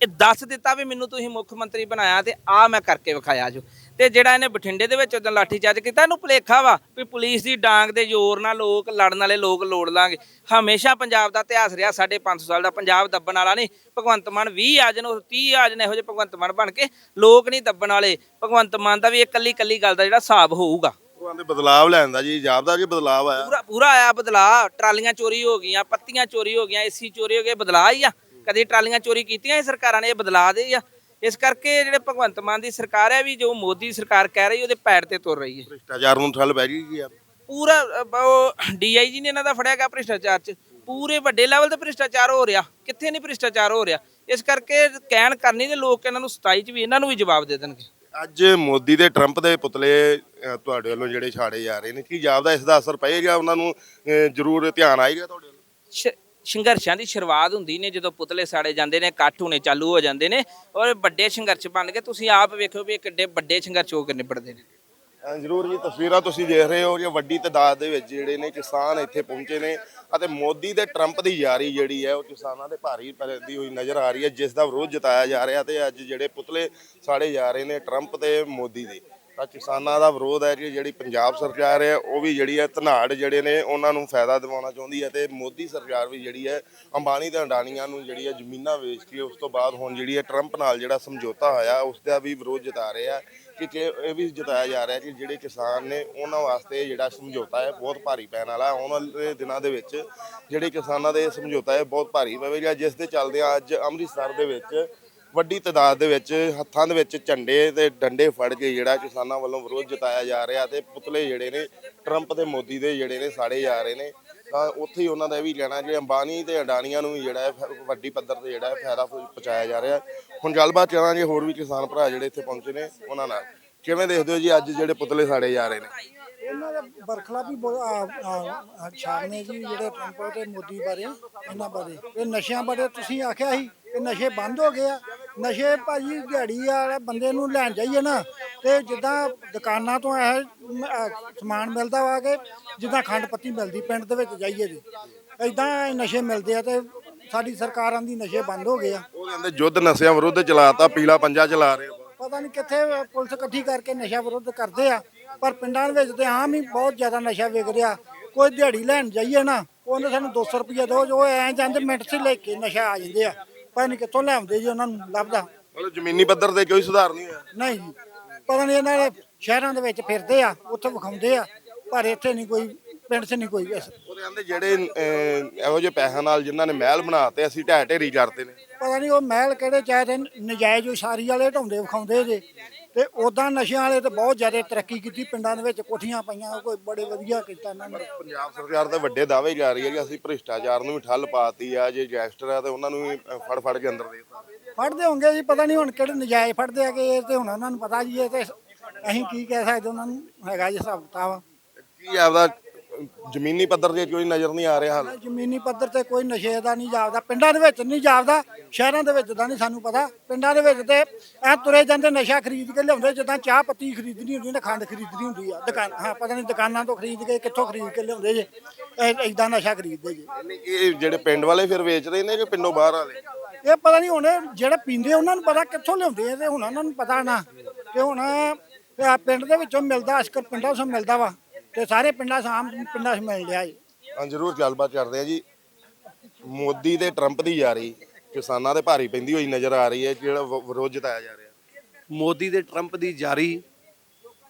ਇਹ ਦੱਸ ਦਿੱਤਾ ਵੀ ਮੈਨੂੰ ਤੁਸੀਂ ਮੁੱਖ ਮੰਤਰੀ ਬਣਾਇਆ ਤੇ ਆ ਮੈਂ ਕਰਕੇ ਵਿਖਾਇਆ ਜੋ। ਤੇ ਜਿਹੜਾ ਇਹਨੇ ਬਠਿੰਡੇ ਦੇ ਵਿੱਚ ਉਦੋਂ ਲਾਠੀ ਚਾਰਜ ਕੀਤਾ ਇਹਨੂੰ ਭੁਲੇਖਾ ਵਾ ਵੀ ਪੁਲਿਸ ਦੀ ਡਾਂਗ ਦੇ ਜ਼ੋਰ ਨਾਲ ਲੋਕ ਲੜਨ ਵਾਲੇ ਲੋਕ ਲੋੜ ਲਾਂਗੇ। ਹਮੇਸ਼ਾ ਪੰਜਾਬ ਦਾ ਇਤਿਹਾਸ ਰਿਹਾ ਸਾਡੇ 500 ਸਾਲ ਦਾ ਪੰਜਾਬ ਦੱਬਣ ਵਾਲਾ ਨਹੀਂ ਭਗਵੰਤ ਮਾਨ 20 ਆ ਜਨ ਉਹ 30 ਆ ਜਨ ਇਹੋ ਜਿਹੇ ਭਗਵੰਤ ਮਾਨ ਬਣ ਕੇ ਲੋਕ ਨਹੀਂ ਦੱਬਣ ਵਾਲੇ। ਭਗਵੰਤ ਮਾਨ ਦਾ ਵੀ ਇਹ ਕੱਲੀ ਕੱਲੀ ਗੱਲ ਦਾ ਜਿਹੜਾ ਹਿਸਾਬ ਹੋਊਗਾ। ਉਹ ਆਂਦੇ ਬਦਲਾਵ ਲੈਣ ਦਾ ਜੀ ਜਾਪਦਾ ਕਿ ਬਦਲਾਵ ਆਇਆ। ਪੂਰਾ ਪੂਰਾ ਆਇਆ ਬਦਲਾ ਟਰਾਲੀਆਂ ਚੋਰੀ ਹੋ ਗਈਆਂ ਪੱਤੀਆਂ ਚੋਰੀ ਹੋ ਗਈਆਂ ਏਸੀ ਚੋਰੀ ਹੋ ਗਏ ਬਦਲਾ ਹੀ ਆ। ਕਦੇ ਟਰਾਲੀਆਂ ਚੋਰੀ ਕੀਤੀਆਂ ਇਹ ਸਰਕਾਰਾਂ ਨੇ ਇਹ ਬਦਲਾ ਦੇ ਆ। ਇਸ ਕਰਕੇ ਜਿਹੜੇ ਭਗਵੰਤ ਮਾਨ ਦੀ ਸਰਕਾਰ ਹੈ ਵੀ ਜੋ ਮੋਦੀ ਸਰਕਾਰ ਕਹਿ ਰਹੀ ਉਹਦੇ ਪੈਰ ਤੇ ਤੁਰ ਰਹੀ ਹੈ। ਭ੍ਰਿਸ਼ਟਾਚਾਰ ਨੂੰ ਠੱਲ ਪੈ ਗਈ ਯਾਰ ਪੂਰਾ ਅਹ, ਉਹ ਡੀਆਈਜੀ ਨੇ ਇਹਨਾਂ ਦਾ ਫੜਿਆ ਗਿਆ ਭ੍ਰਿਸ਼ਟਾਚਾਰ 'ਚ। ਪੂਰੇ ਵੱਡੇ ਲੈਵਲ ਤੇ ਭ੍ਰਿਸ਼ਟਾਚਾਰ ਹੋ ਰਿਹਾ। ਕਿੱਥੇ ਨਹੀਂ ਭ੍ਰਿਸ਼ਟਾਚਾਰ ਹੋ ਰਿਹਾ। ਇਸ ਕਰਕੇ ਕਹਿਣ ਕਰਨੀ ਤੇ ਲੋਕ ਇਹਨਾਂ ਨੂੰ 27 ਚ ਵੀ ਇਹਨਾਂ ਨੂੰ ਵੀ ਜਵਾਬ ਦੇ ਦੇਣਗੇ। ਅੱਜ ਮੋਦੀ ਤੇ ਟਰੰਪ ਦੇ ਪੁਤਲੇ ਅਹ, ਤੁਹਾਡੇ ਵੱਲੋਂ ਜਿਹੜੇ ਛਾੜੇ ਜਾ ਰਹੇ ਨੇ ਕੀ ਜਾਪਦਾ ਇਸ ਦਾ ਅਸਰ ਪਏਗਾ ਉਹਨਾਂ ਨੂੰ ਅਹ, ਜ਼ਰੂਰ ਧਿਆਨ ਆਏਗਾ ਤੁਹਾਡੇ ਵੱਲੋਂ? ਸ਼- ਸੰਘਰਸ਼ਾਂ ਦੀ ਸ਼ੁਰੂਆਤ ਹੁੰਦੀ ਨੇ, ਜਦੋਂ ਪੁਤਲੇ ਸਾੜੇ ਜਾਂਦੇ ਨੇ, ਇਕੱਠ ਹੋਣੇ ਚਾਲੂ ਹੋ ਜਾਂਦੇ ਨੇ ਔਰ ਵੱਡੇ ਸੰਘਰਸ਼ ਬਣ ਕੇ ਤੁਸੀਂ ਆਪ ਵੇਖੋ ਵੀ ਕਿੱਡੇ ਵੱਡੇ ਸੰਘਰਸ਼ ਹੋ ਕੇ ਨਿਬੜਦੇ ਨੇ। ਜ਼ਰੂਰ ਜੀ, ਤਸਵੀਰਾਂ ਤੁਸੀਂ ਦੇਖ ਰਹੇ ਹੋ ਕਿ ਵੱਡੀ ਤਦਾਦ ਦੇ ਵਿੱਚ ਜਿਹੜੇ ਨੇ ਕਿਸਾਨ ਇੱਥੇ ਪਹੁੰਚੇ ਨੇ ਅਤੇ ਮੋਦੀ ਤੇ ਟਰੰਪ ਦੀ ਯਾਰੀ ਜਿਹੜੀ ਹੈ, ਉਹ ਕਿਸਾਨਾਂ ਦੇ ਭਾਰੀ ਪੈਂਦੀ ਹੋਈ ਨਜ਼ਰ ਆ ਰਹੀ ਹੈ, ਜਿਸ ਦਾ ਵਿਰੋਧ ਜਤਾਇਆ ਜਾ ਰਿਹਾ ਤੇ ਅੱਜ ਜਿਹੜੇ ਪੁਤਲੇ ਸਾੜੇ ਜਾ ਰਹੇ ਨੇ ਟਰੰਪ ਤੇ ਮੋਦੀ ਦੇ। ਤਾਂ ਕਿਸਾਨਾਂ ਦਾ ਵਿਰੋਧ ਹੈ ਜੀ, ਜਿਹੜੀ ਪੰਜਾਬ ਸਰਕਾਰ ਹੈ, ਉਹ ਵੀ ਜਿਹੜੀ ਹੈ ਧਨਾੜ ਜਿਹੜੇ ਨੇ, ਉਹਨਾਂ ਨੂੰ ਫਾਇਦਾ ਦਿਵਾਉਣਾ ਚਾਹੁੰਦੀ ਹੈ ਤੇ ਮੋਦੀ ਸਰਕਾਰ ਵੀ ਜਿਹੜੀ ਹੈ, ਅੰਬਾਨੀ ਤੇ ਅਡਾਨੀਆਂ ਨੂੰ ਜਿਹੜੀ ਹੈ ਜ਼ਮੀਨਾਂ ਵੇਚ ਕੇ ਉਸ ਤੋਂ ਬਾਅਦ ਹੁਣ ਜਿਹੜੀ ਹੈ ਟਰੰਪ ਨਾਲ ਜਿਹੜਾ ਸਮਝੌਤਾ ਹੋਇਆ, ਉਸ ਦਾ ਵੀ ਵਿਰੋਧ ਜਤਾ ਰਹੇ ਆ ਕਿ ਇਹ ਵੀ ਜਤਾਇਆ ਜਾ ਰਿਹਾ ਕਿ ਜਿਹੜੇ ਕਿਸਾਨ ਨੇ, ਉਹਨਾਂ ਵਾਸਤੇ ਜਿਹੜਾ ਸਮਝੌਤਾ ਹੈ ਬਹੁਤ ਭਾਰੀ ਪੈਣ ਵਾਲਾ ਆਉਣ ਵਾਲੇ ਦਿਨਾਂ ਦੇ ਵਿੱਚ ਜਿਹੜੇ ਕਿਸਾਨਾਂ ਦੇ ਇਹ ਸਮਝੌਤਾ ਹੈ ਬਹੁਤ ਭਾਰੀ ਪਵੇਗਾ, ਜਿਸ ਦੇ ਚੱਲਦੇ ਅੱਜ ਅੰਮ੍ਰਿਤਸਰ ਦੇ ਵਿੱਚ ਵੱਡੀ ਤਾਦਾਦ ਦੇ ਵਿੱਚ ਹੱਥਾਂ ਦੇ ਵਿੱਚ ਝੰਡੇ ਤੇ ਡੰਡੇ ਫੜ ਕੇ ਜਿਹੜਾ ਕਿਸਾਨਾਂ ਵੱਲੋਂ ਵਿਰੋਧ ਜਤਾਇਆ ਜਾ ਰਿਹਾ ਤੇ ਪੁਤਲੇ ਜਿਹੜੇ ਨੇ, ਟਰੰਪ ਤੇ ਮੋਦੀ ਦੇ ਜਿਹੜੇ ਨੇ ਸਾੜੇ ਜਾ ਰਹੇ ਨੇ। ਤਾਂ ਉੱਥੇ ਹੀ ਉਹਨਾਂ ਦਾ ਇਹ ਵੀ ਕਹਿਣਾ ਕਿ ਅੰਬਾਨੀ ਤੇ ਅਡਾਨੀਆਂ ਨੂੰ ਜਿਹੜਾ ਹੈ ਵੱਡੀ ਪੱਧਰ ਤੇ ਜਿਹੜਾ ਹੈ ਫਾਇਦਾ ਪਹੁੰਚਾਇਆ ਜਾ ਰਿਹਾ। ਹੁਣ ਗੱਲਬਾਤ ਕਰਾਂਗੇ ਹੋਰ ਵੀ ਕਿਸਾਨ ਭਰਾ ਜਿਹੜੇ ਇੱਥੇ ਪਹੁੰਚੇ ਨੇ, ਉਹਨਾਂ ਨਾਲ। ਕਿਵੇਂ ਦੇਖਦੇ ਹੋ ਜੀ ਅੱਜ ਜਿਹੜੇ ਪੁਤਲੇ ਸਾੜੇ ਜਾ ਰਹੇ ਨੇ? ਇਹਨਾਂ ਦੇ ਬਰਖਲਾਫੀ ਛਾੜਨੇ ਜੀ ਜਿਹੜੇ ਟਰੰਪ ਤੇ ਮੋਦੀ ਬਾਰੇ, ਇਹਨਾਂ ਬਾਰੇ। ਇਹ ਨਸ਼ਿਆਂ ਬਾਰੇ ਤੁਸੀਂ ਆਖਿਆ ਸੀ? ਕਿ ਨਸ਼ੇ ਬੰਦ ਹੋ ਗਏ ਆ। ਨਸ਼ੇ ਭਾਜੀ ਦਿਹਾੜੀ ਵਾਲਾ ਬੰਦੇ ਨੂੰ ਲੈਣ ਜਾਈਏ ਨਾ ਤੇ ਜਿੱਦਾਂ ਦੁਕਾਨਾਂ ਤੋਂ ਇਹ ਅਹ ਸਮਾਨ ਮਿਲਦਾ ਵਾ ਕਿ ਜਿੱਦਾਂ ਖੰਡ ਪੱਤੀ ਮਿਲਦੀ ਪਿੰਡ ਦੇ ਵਿੱਚ ਜਾਈਏ ਜੀ। ਇਦਾਂ ਨਸ਼ੇ ਮਿਲਦੇ ਆ ਤੇ ਸਾਡੀ ਸਰਕਾਰਾਂ ਦੀ ਨਸ਼ੇ ਬੰਦ ਹੋ ਗਏ ਆ। ਉਹ ਕਹਿੰਦੇ ਯੁੱਧ ਨਸ਼ਿਆਂ ਵਿਰੁੱਧ ਚਲਾਤਾ ਪੀਲਾ ਪੰਜਾ ਚਲਾ ਰਹੇ ਪਤਾ ਨਹੀਂ ਕਿੱਥੇ ਪੁਲਿਸ ਇਕੱਠੀ ਕਰਕੇ ਨਸ਼ਾ ਵਿਰੋਧ ਕਰਦੇ ਆ ਪਰ ਪਿੰਡਾਂ ਦੇ ਵਿੱਚ ਤੇ ਆਮ ਹੀ ਬਹੁਤ ਜ਼ਿਆਦਾ ਨਸ਼ਾ ਵਿਕ ਰਿਹਾ। ਕੋਈ ਦਿਹਾੜੀ ਲੈਣ ਜਾਈਏ ਨਾ ਉਹਨੇ ਸਾਨੂੰ 200 ਰੁਪਏ ਦਿਓ ਜੋ ਐ ਜਾਂਦੇ ਮਿੰਟ 'ਚ ਲੈ ਕੇ ਨਸ਼ਾ ਆ ਜਾਂਦੇ ਆ। ਪਤਾ ਨਹੀਂ ਕਿੱਥੋਂ ਲਿਆਉਂਦੇ ਜੀ ਉਹਨਾਂ ਨੂੰ ਲੱਭਦਾ। ਮਤਲਬ ਜ਼ਮੀਨੀ ਪੱਧਰ ਤੇ ਕੋਈ ਸੁਧਾਰ ਨਹੀਂ ਹੋਇਆ? ਨਹੀਂ ਜੀ। ਪਤਾ ਨਹੀਂ ਇਹਨਾਂ ਦੇ ਸ਼ਹਿਰਾਂ ਦੇ ਵਿੱਚ ਫਿਰਦੇ ਆ ਉੱਥੇ ਵਿਖਾਉਂਦੇ ਆ ਪਰ ਇੱਥੇ ਨਹੀਂ ਕੋਈ ਪਿੰਡ 'ਚ ਨਹੀਂ ਕੋਈ ਵੈਸੇ ਉਹ ਕਹਿੰਦੇ ਜਿਹੜੇ ਅਹ, ਇਹੋ ਜਿਹੇ ਪੈਸਿਆਂ ਨਾਲ ਜਿਨ੍ਹਾਂ ਨੇ ਮਹਿਲ ਬਣਾਤੇ ਅਸੀਂ ਢਹਿ ਢੇਰੀ ਕਰਦੇ ਨੇ। ਪਤਾ ਨਹੀਂ ਉਹ ਮਹਿਲ ਕਿਹੜੇ ਚਾਹਦੇ ਨਜਾਇਜ਼ ਉਸਾਰੀ ਵਾਲੇ ਢਾਉਂਦੇ ਵਿਖਾਉਂਦੇ ਜੇ। ਤੇ ਉਦਾਂ ਨਸ਼ਿਆਂ ਵਾਲੇ ਤੇ ਬਹੁਤ ਜ਼ਿਆਦਾ ਤਰੱਕੀ ਕੀਤੀ ਪਿੰਡਾਂ ਦੇ ਵਿੱਚ ਕੋਠੀਆਂ ਪਾਈਆਂ ਕੋਈ ਬੜੇ ਵਧੀਆ ਕੀਤਾ ਇਹਨਾਂ ਨੇ। ਪੰਜਾਬ ਸਰਕਾਰ ਤਾਂ ਵੱਡੇ ਦਾਅਵੇ ਕਰ ਰਹੀ ਹੈ ਕਿ ਅਸੀਂ ਭ੍ਰਿਸ਼ਟਾਚਾਰ ਨੂੰ ਵੀ ਠੱਲ ਪਾਤੀ ਆ ਜੇ ਗੈਂਗਸਟਰ ਆ ਤੇ ਉਹਨਾਂ ਨੂੰ ਵੀ ਫੜ ਫੜ ਕੇ ਅੰਦਰ ਦੇ ਫੜਦੇ ਹੋਣਗੇ ਜੀ ਪਤਾ ਨਹੀਂ ਹੁਣ ਕਿਹੜੇ ਨਜਾਇਜ਼ ਫੜਦੇ ਆ ਕਿ ਇਹ ਤੇ ਹੁਣ ਉਹਨਾਂ ਨੂੰ ਪਤਾ ਜੀ ਇਹ ਤੇ ਅਸੀਂ ਕੀ ਕਹਿ ਸਕਦੇ ਉਹਨਾਂ ਨੂੰ ਹੈਗਾ ਜੀ ਹਿਸਾਬ ਕਿਤਾਬ ਕੀ ਆਪਦਾ ਜ਼ਮੀਨੀ ਪੱਧਰ ਤੇ ਕੋਈ ਨਜ਼ਰ ਨਹੀਂ ਆ ਰਿਹਾ ਹਾਲ। ਜ਼ਮੀਨੀ ਪੱਧਰ ਤੇ ਕੋਈ ਨਸ਼ੇ ਦਾ ਨਹੀਂ ਜਾਪਦਾ। ਪਿੰਡਾਂ ਦੇ ਵਿੱਚ ਨਹੀਂ ਜਾਪਦਾ ਸ਼ਹਿਰਾਂ ਦੇ ਵਿੱਚ ਤਾਂ ਨਹੀਂ ਸਾਨੂੰ ਪਤਾ। ਪਿੰਡਾਂ ਦੇ ਵਿੱਚ ਤੇ ਐ ਤੁਰੇ ਜਾਂਦੇ ਨਸ਼ਾ ਖਰੀਦ ਕੇ ਲਿਆਉਂਦੇ ਜਿੱਦਾਂ ਚਾਹ ਪੱਤੀ ਖਰੀਦਣੀ ਹੁੰਦੀ ਨਾ ਖੰਡ ਖਰੀਦਣੀ ਹੁੰਦੀ ਆ। ਦੁਕਾਨ ਹਾਂ ਪਤਾ ਨਹੀਂ ਦੁਕਾਨਾਂ ਤੋਂ ਖਰੀਦ ਕੇ ਕਿੱਥੋਂ ਖਰੀਦ ਕੇ ਲਿਆਉਂਦੇ ਜੇ। ਐਦਾਂ ਨਸ਼ਾ ਖਰੀਦਦੇ ਜੇ। ਇਹ ਜਿਹੜੇ ਪਿੰਡ ਵਾਲੇ ਫਿਰ ਵੇਚਦੇ ਨੇ ਕਿ ਪਿੰਡੋਂ ਬਾਹਰ ਵਾਲੇ? ਇਹ ਪਤਾ ਨਹੀਂ ਹੁਣ ਜਿਹੜੇ ਪੀਂਦੇ ਉਹਨਾਂ ਨੂੰ ਪਤਾ ਕਿੱਥੋਂ ਲਿਆਉਂਦੇ ਆ ਤੇ ਹੁਣ ਉਹਨਾਂ ਨੂੰ ਪਤਾ ਨਾ। ਤੇ ਹੁਣ ਪਿੰਡ ਦੇ ਵਿੱਚੋਂ ਮਿਲਦਾ ਅਸਕਰ ਪਿੰਡਾਂ ਤੋਂ ਮਿਲਦਾ ਵਾ। ਤੇ ਸਾਰੇ ਪਿੰਡਾਂ ਸਾਮ ਪਿੰਡਾਂ 'ਚ ਮਿਲ ਰਿਹਾ ਜੀ। ਹਾਂ ਜ਼ਰੂਰ ਗੱਲਬਾਤ ਕਰਦੇ ਆ ਜੀ। ਮੋਦੀ ਤੇ ਟਰੰਪ ਦੀ ਯਾਰੀ ਕਿਸਾਨਾਂ ਦੇ ਭਾਰੀ ਪੈਂਦੀ ਹੋਈ ਨਜ਼ਰ ਆ ਰਹੀ ਹੈ ਜਿਹੜਾ ਵ- ਵਿਰੋਧ ਜਤਾਇਆ ਜਾ ਰਿਹਾ। ਮੋਦੀ ਤੇ ਟਰੰਪ ਦੀ ਜਾਰੀ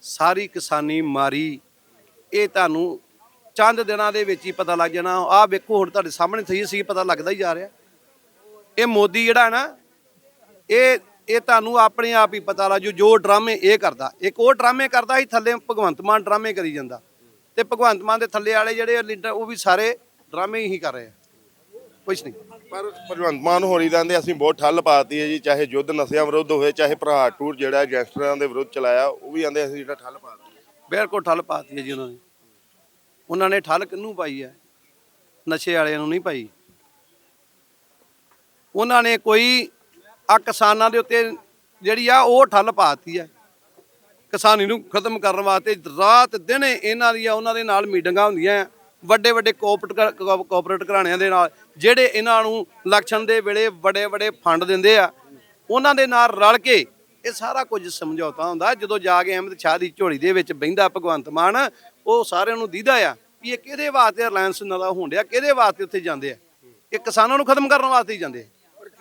ਸਾਰੀ ਕਿਸਾਨੀ ਮਾਰੀ ਇਹ ਤੁਹਾਨੂੰ ਚੰਦ ਦਿਨਾਂ ਦੇ ਵਿੱਚ ਹੀ ਪਤਾ ਲੱਗ ਜਾਣਾ। ਆਹ ਵੇਖੋ ਹੁਣ ਤੁਹਾਡੇ ਸਾਹਮਣੇ ਸਹੀ ਸੀ ਪਤਾ ਲੱਗਦਾ ਹੀ ਜਾ ਰਿਹਾ। ਇਹ ਮੋਦੀ ਜਿਹੜਾ ਨਾ ਇਹ ਇਹ ਤੁਹਾਨੂੰ ਆਪਣੇ ਆਪ ਹੀ ਪਤਾ ਲੱਗ ਜੂ ਜੋ ਡਰਾਮੇ ਇਹ ਕਰਦਾ। ਇੱਕ ਉਹ ਡਰਾਮੇ ਕਰਦਾ ਸੀ ਥੱਲੇ ਭਗਵੰਤ ਮਾਨ ਡਰਾਮੇ ਕਰੀ ਜਾਂਦਾ। ਤੇ ਭਗਵੰਤ ਮਾਨ ਦੇ ਥੱਲੇ ਵਾਲੇ ਜਿਹੜੇ ਲੀਡਰ ਉਹ ਵੀ ਸਾਰੇ ਡਰਾਮੇ ਹੀ ਕਰ ਰਹੇ ਆ। ਕੁਛ ਨਹੀਂ। ਪਰ ਭਗਵੰਤ ਮਾਨ ਹੋਰੀ ਕਹਿੰਦੇ ਅਸੀਂ ਬਹੁਤ ਠੱਲ ਪਾਤੀ ਹੈ ਜੀ ਚਾਹੇ ਯੁੱਧ ਨਸ਼ਿਆਂ ਵਿਰੁੱਧ ਹੋਵੇ ਚਾਹੇ ਭਰਾ ਟੂਰ ਜਿਹੜਾ ਗੈਂਗਸਟਰਾਂ ਦੇ ਵਿਰੁੱਧ ਚਲਾਇਆ ਉਹ ਵੀ ਕਹਿੰਦੇ ਅਸੀਂ ਜਿਹੜਾ ਠੱਲ ਪਾਤੀ ਬਿਲਕੁਲ ਠੱਲ ਪਾਤੀ ਹੈ ਜੀ ਉਹਨਾਂ ਨੇ। ਉਹਨਾਂ ਨੇ ਠੱਲ ਕਿਹਨੂੰ ਪਾਈ ਹੈ? ਨਸ਼ੇ ਵਾਲਿਆਂ ਨੂੰ ਨਹੀਂ ਪਾਈ। ਉਹਨਾਂ ਨੇ ਕੋਈ ਆ ਕਿਸਾਨਾਂ ਦੇ ਉੱਤੇ ਜਿਹੜੀ ਆ ਉਹ ਠੱਲ ਪਾਤੀ ਹੈ। ਕਿਸਾਨੀ ਨੂੰ ਖਤਮ ਕਰਨ ਵਾਸਤੇ ਰਾਤ ਦਿਨ ਇਹਨਾਂ ਦੀਆਂ, ਉਹਨਾਂ ਦੇ ਨਾਲ ਮੀਟਿੰਗਾਂ ਹੁੰਦੀਆਂ ਆ, ਵੱਡੇ ਵੱਡੇ ਕੋਆਪਰੇਟ ਕੋਆਪਰੇਟ ਘਰਾਣਿਆਂ ਦੇ ਨਾਲ, ਜਿਹੜੇ ਇਹਨਾਂ ਨੂੰ ਇਲੈਕਸ਼ਨ ਦੇ ਵੇਲੇ ਵੱਡੇ ਵੱਡੇ ਫੰਡ ਦਿੰਦੇ ਆ, ਉਹਨਾਂ ਦੇ ਨਾਲ ਰਲ ਕੇ ਇਹ ਸਾਰਾ ਕੁਝ ਸਮਝੌਤਾ ਹੁੰਦਾ, ਜਦੋਂ ਜਾ ਕੇ ਅਹਿਮਦ ਸ਼ਾਹ ਦੀ ਝੋਲੀ ਦੇ ਵਿੱਚ ਬਹਿੰਦਾ ਭਗਵੰਤ ਮਾਨ, ਉਹ ਸਾਰਿਆਂ ਨੂੰ ਦੀਦਾ ਆ ਵੀ ਇਹ ਕਿਹਦੇ ਵਾਸਤੇ ਰਿਲਾਇੰਸ ਹੋਣ ਡਿਆ, ਕਿਹਦੇ ਵਾਸਤੇ ਉੱਥੇ ਜਾਂਦੇ ਆ? ਇਹ ਕਿਸਾਨਾਂ ਨੂੰ ਖਤਮ ਕਰਨ ਵਾਸਤੇ ਹੀ ਜਾਂਦੇ ਆ।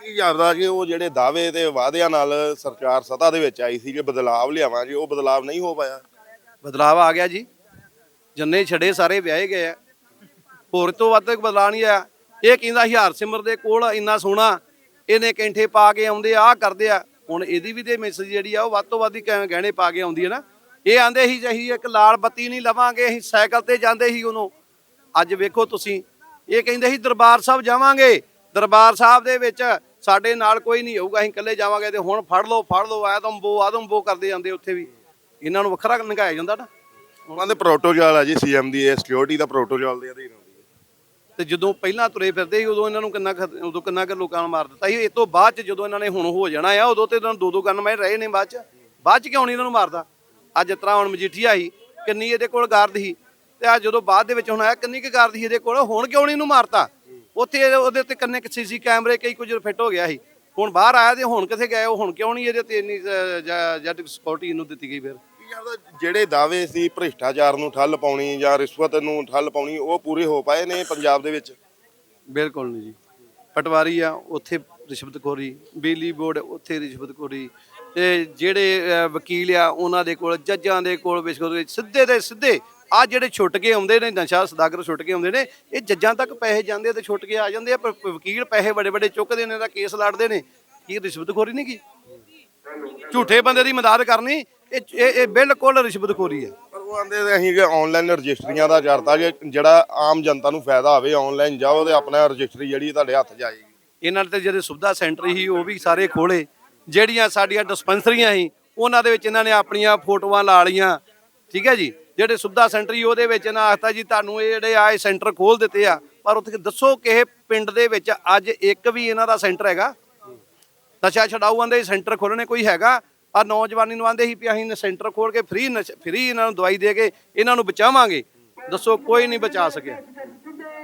ਕੀ ਜਾਪਦਾ ਕਿ ਉਹ ਜਿਹੜੇ ਦਾਅਵੇ ਤੇ ਵਾਅਦਿਆਂ ਨਾਲ ਸਰਕਾਰ ਸੱਤਾ ਦੇ ਵਿੱਚ ਆਈ ਸੀ ਕਿ ਬਦਲਾਵ ਲਿਆਵਾਂਗੇ ਉਹ ਬਦਲਾਵ ਨਹੀਂ ਹੋ ਪਾਇਆ। ਬਦਲਾਵ ਆ ਗਿਆ ਜੀ। ਜੰਨੇ ਛੜੇ ਸਾਰੇ ਵਿਆਹੇ ਗਏ ਆ। ਹੋਰ ਤੋਂ ਵੱਧ ਬਦਲਾਅ ਨਹੀਂ ਆਇਆ। ਇਹ ਕਹਿੰਦਾ ਹਿਆਰ ਸਿਮਰ ਦੇ ਕੋਲ ਇੰਨਾ ਸੋਹਣਾ, ਇਹਨੇ ਕੈਂਠੇ ਪਾ ਕੇ ਆਉਂਦੇ ਆ ਕਰਦੇ ਆ। ਹੁਣ ਇਹਦੀ ਵੀ ਤੇ ਮੈਸੇਜ ਜਿਹੜੀ ਆ, ਉਹ ਵੱਧ ਤੋਂ ਵੱਧ ਹੀ ਗਹਿਣੇ ਪਾ ਕੇ ਆਉਂਦੀ ਹੈ ਨਾ। ਇਹ ਆਂਦੇ ਸੀ ਅਸੀਂ ਇੱਕ ਲਾਲ ਬੱਤੀ ਨਹੀਂ ਲਵਾਂਗੇ, ਅਸੀਂ ਸਾਈਕਲ ਤੇ ਜਾਂਦੇ ਸੀ ਉਹਨੂੰ। ਅੱਜ ਵੇਖੋ ਤੁਸੀਂ, ਇਹ ਕਹਿੰਦੇ ਸੀ, ਦਰਬਾਰ ਸਾਹਿਬ ਜਾਵਾਂਗੇ। ਦਰਬਾਰ ਸਾਹਿਬ ਦੇ ਵਿੱਚ ਸਾਡੇ ਨਾਲ ਕੋਈ ਨਹੀਂ ਹੋਊਗਾ ਅਸੀਂ ਇਕੱਲੇ ਜਾਵਾਂਗੇ ਤੇ ਹੁਣ ਫੜ ਲਓ ਫੜ ਲਓ ਆਦਮਬੋ ਆਦਮਬੋ ਕਰਦੇ ਜਾਂਦੇ ਉੱਥੇ ਵੀ। ਇਹਨਾਂ ਨੂੰ ਵੱਖਰਾ ਨੰਗਾਇਆ ਜਾਂਦਾ ਨਾ। ਉਹਨਾਂ ਦੇ ਪ੍ਰੋਟੋਕਾਲ ਆ ਜੀ ਸੀਐਮ ਦੀ ਇਹ ਸਿਕਿਉਰਿਟੀ ਦਾ ਪ੍ਰੋਟੋਕਾਲ ਦੇ ਅਧੀਨ ਹੁੰਦੀ ਹੈ। ਤੇ ਜਦੋਂ ਪਹਿਲਾਂ ਤੁਰੇ ਫਿਰਦੇ ਸੀ ਉਦੋਂ ਇਹਨਾਂ ਨੂੰ ਕਿੰਨਾ ਉਦੋਂ ਕਿੰਨਾ ਕਿ ਲੋਕਾਂ ਨੂੰ ਮਾਰ ਦਿੱਤਾ ਸੀ। ਇਹ ਤੋਂ ਬਾਅਦ ਚ ਜਦੋਂ ਇਹਨਾਂ ਨੇ ਹੁਣ ਹੋ ਜਾਣਾ ਆ ਉਦੋਂ ਤੇ ਇਹਨਾਂ ਨੂੰ ਦੋ ਦੋ ਗਨ ਮੈਂ ਰਹੇ ਨੇ ਬਾਅਦ ਚ। ਬਾਅਦ ਚ ਕਿਉਂ ਨਹੀਂ ਇਹਨਾਂ ਨੂੰ ਮਾਰਦਾ? ਅੱਜ ਇਸ ਤਰ੍ਹਾਂ ਹੁਣ ਮਜੀਠੀਆ ਸੀ ਕਿੰਨੀ ਇਹਦੇ ਕੋਲ ਗਾਰਦ ਸੀ। ਤੇ ਆ ਜਦੋਂ ਬਾਅਦ ਦੇ ਵਿੱਚ ਹੁਣ ਆਇਆ ਕਿੰਨੀ ਕੁ ਗਾਰਦ ਸੀ ਇਹਦੇ ਕੋਲ? ਹੁਣ ਕਿਉਂ ਨਹੀਂ ਇਹਨੂੰ ਮਾਰਤਾ? ਉੱਥੇ ਉਹਦੇ ਉੱਤੇ ਕੰਨੇ ਸੀਸੀ ਕੈਮਰੇ ਕਈ ਕੁਝ ਫਿੱਟ ਹੋ ਗਿਆ ਸੀ। ਹੁਣ ਬਾਹਰ ਆਇਆ ਤੇ ਹੁਣ ਕਿੱਥੇ ਗਏ? ਉਹ ਹੁਣ ਕਿਉਂ ਨਹੀਂ ਇਹਦੇ ਤੇ ਇੰਨੀ ਜੱਟ ਸਿਕਿਉਰਿਟੀ ਇਹਨੂੰ ਦਿੱਤੀ ਗਈ ਫਿਰ? ਜਿਹੜੇ ਦਾਅਵੇ ਸੀ ਭ੍ਰਿਸ਼ਟਾਚਾਰ ਨੂੰ ਠੱਲ ਪਾਉਣੀ ਜਾਂ ਰਿਸ਼ਵਤ ਨੂੰ ਠੱਲ ਪਾਉਣੀ ਉਹ ਪੂਰੇ ਹੋ ਪਾਏ ਨੇ ਪੰਜਾਬ ਦੇ ਵਿੱਚ? ਬਿਲਕੁਲ ਨਹੀਂ ਜੀ। ਪਟਵਾਰੀ ਆ ਉੱਥੇ ਰਿਸ਼ਵਤਖੋਰੀ ਬਿਜਲੀ ਬੋਰਡ ਉੱਥੇ ਰਿਸ਼ਵਤਖੋਰੀ ਤੇ ਜਿਹੜੇ ਵਕੀਲ ਆ ਉਹਨਾਂ ਦੇ ਕੋਲ ਜੱਜਾਂ ਦੇ ਕੋਲ ਰਿਸ਼ਵਤ ਸਿੱਧੇ ਦੇ ਸਿੱਧੇ ਆ ਜਿਹੜੇ ਛੁੱਟ ਕੇ ਆਉਂਦੇ ਨੇ ਨਸ਼ਾ ਸਦਾਗਰ ਛੁੱਟ ਕੇ ਆਉਂਦੇ ਨੇ ਇਹ ਜੱਜਾਂ ਤੱਕ ਪੈਸੇ ਜਾਂਦੇ ਤੇ ਛੁੱਟ ਕੇ ਆ ਜਾਂਦੇ ਆ ਪਰ ਵਕੀਲ ਪੈਸੇ ਬੜੇ ਬੜੇ ਚੁੱਕਦੇ ਨੇ ਦਾ ਕੇਸ ਲੜਦੇ ਨੇ। ਕੀ ਰਿਸ਼ਵਤਖੋਰੀ ਨਹੀਂ ਕੀ? ਝੂਠੇ ਬੰਦੇ ਦੀ ਮਦਦ ਕਰਨੀ ਇਹ ਇਹ ਬਿਲਕੁਲ ਰਿਸ਼ਵਤਖੋਰੀ ਹੈ। ਪਰ ਉਹ ਆਂਦੇ ਅਸੀਂ ਕਿ ਆਨਲਾਈਨ ਰਜਿਸਟਰੀਆਂ ਦਾ ਕਰਤਾ ਜਿਹੜਾ ਆਮ ਜਨਤਾ ਨੂੰ ਫਾਇਦਾ ਹੋਵੇ ਆਨਲਾਈਨ ਜਾਓ ਤੇ ਆਪਣਾ ਰਜਿਸਟਰੀ ਜਿਹੜੀ ਤੁਹਾਡੇ ਹੱਥ 'ਚ ਆਏਗੀ ਇਹਨਾਂ ਤੇ ਜਿਹੜੇ ਸੁਵਿਧਾ ਸੈਂਟਰ ਸੀ ਉਹ ਵੀ ਸਾਰੇ ਖੋਲੇ ਜਿਹੜੀਆਂ ਸਾਡੀਆਂ ਡਿਸਪੈਂਸਰੀਆਂ ਸੀ ਉਹਨਾਂ ਦੇ ਵਿੱਚ ਇਹਨਾਂ ਨੇ ਆਪਣੀਆਂ ਫੋਟੋਆਂ ਲਾ ਲਈਆਂ। ਠੀਕ ਹੈ ਜੀ? ਜਿਹੜੇ ਸੁਵਿਧਾ ਸੈਂਟਰ ਸੀ ਉਹਦੇ ਵਿੱਚ ਇਹਨਾਂ ਆਖਤਾ ਜੀ ਤੁਹਾਨੂੰ ਇਹ ਜਿਹੜੇ ਆ, ਇਹ ਸੈਂਟਰ ਖੋਲ ਦਿੱਤੇ ਆ। ਪਰ ਉੱਥੇ ਦੱਸੋ ਕਿਹੇ ਪਿੰਡ ਦੇ ਵਿੱਚ ਅੱਜ ਇੱਕ ਵੀ ਇਹਨਾਂ ਦਾ ਸੈਂਟਰ ਹੈਗਾ? ਨਸ਼ਾ ਛਡਾਊ ਆਂਦੇ ਸੈਂਟਰ ਖੋਲਣੇ ਕੋਈ ਹੈਗਾ? ਆ ਨੌਜਵਾਨੀ ਨੂੰ ਆਂਦੇ ਸੀ ਵੀ ਅਸੀਂ ਸੈਂਟਰ ਖੋਲ ਕੇ ਫ੍ਰੀ ਫ੍ਰੀ ਇਹਨਾਂ ਨੂੰ ਦਵਾਈ ਦੇ ਕੇ ਇਹਨਾਂ ਨੂੰ ਬਚਾਵਾਂਗੇ। ਦੱਸੋ ਕੋਈ ਨਹੀਂ ਬਚਾ ਸਕਿਆ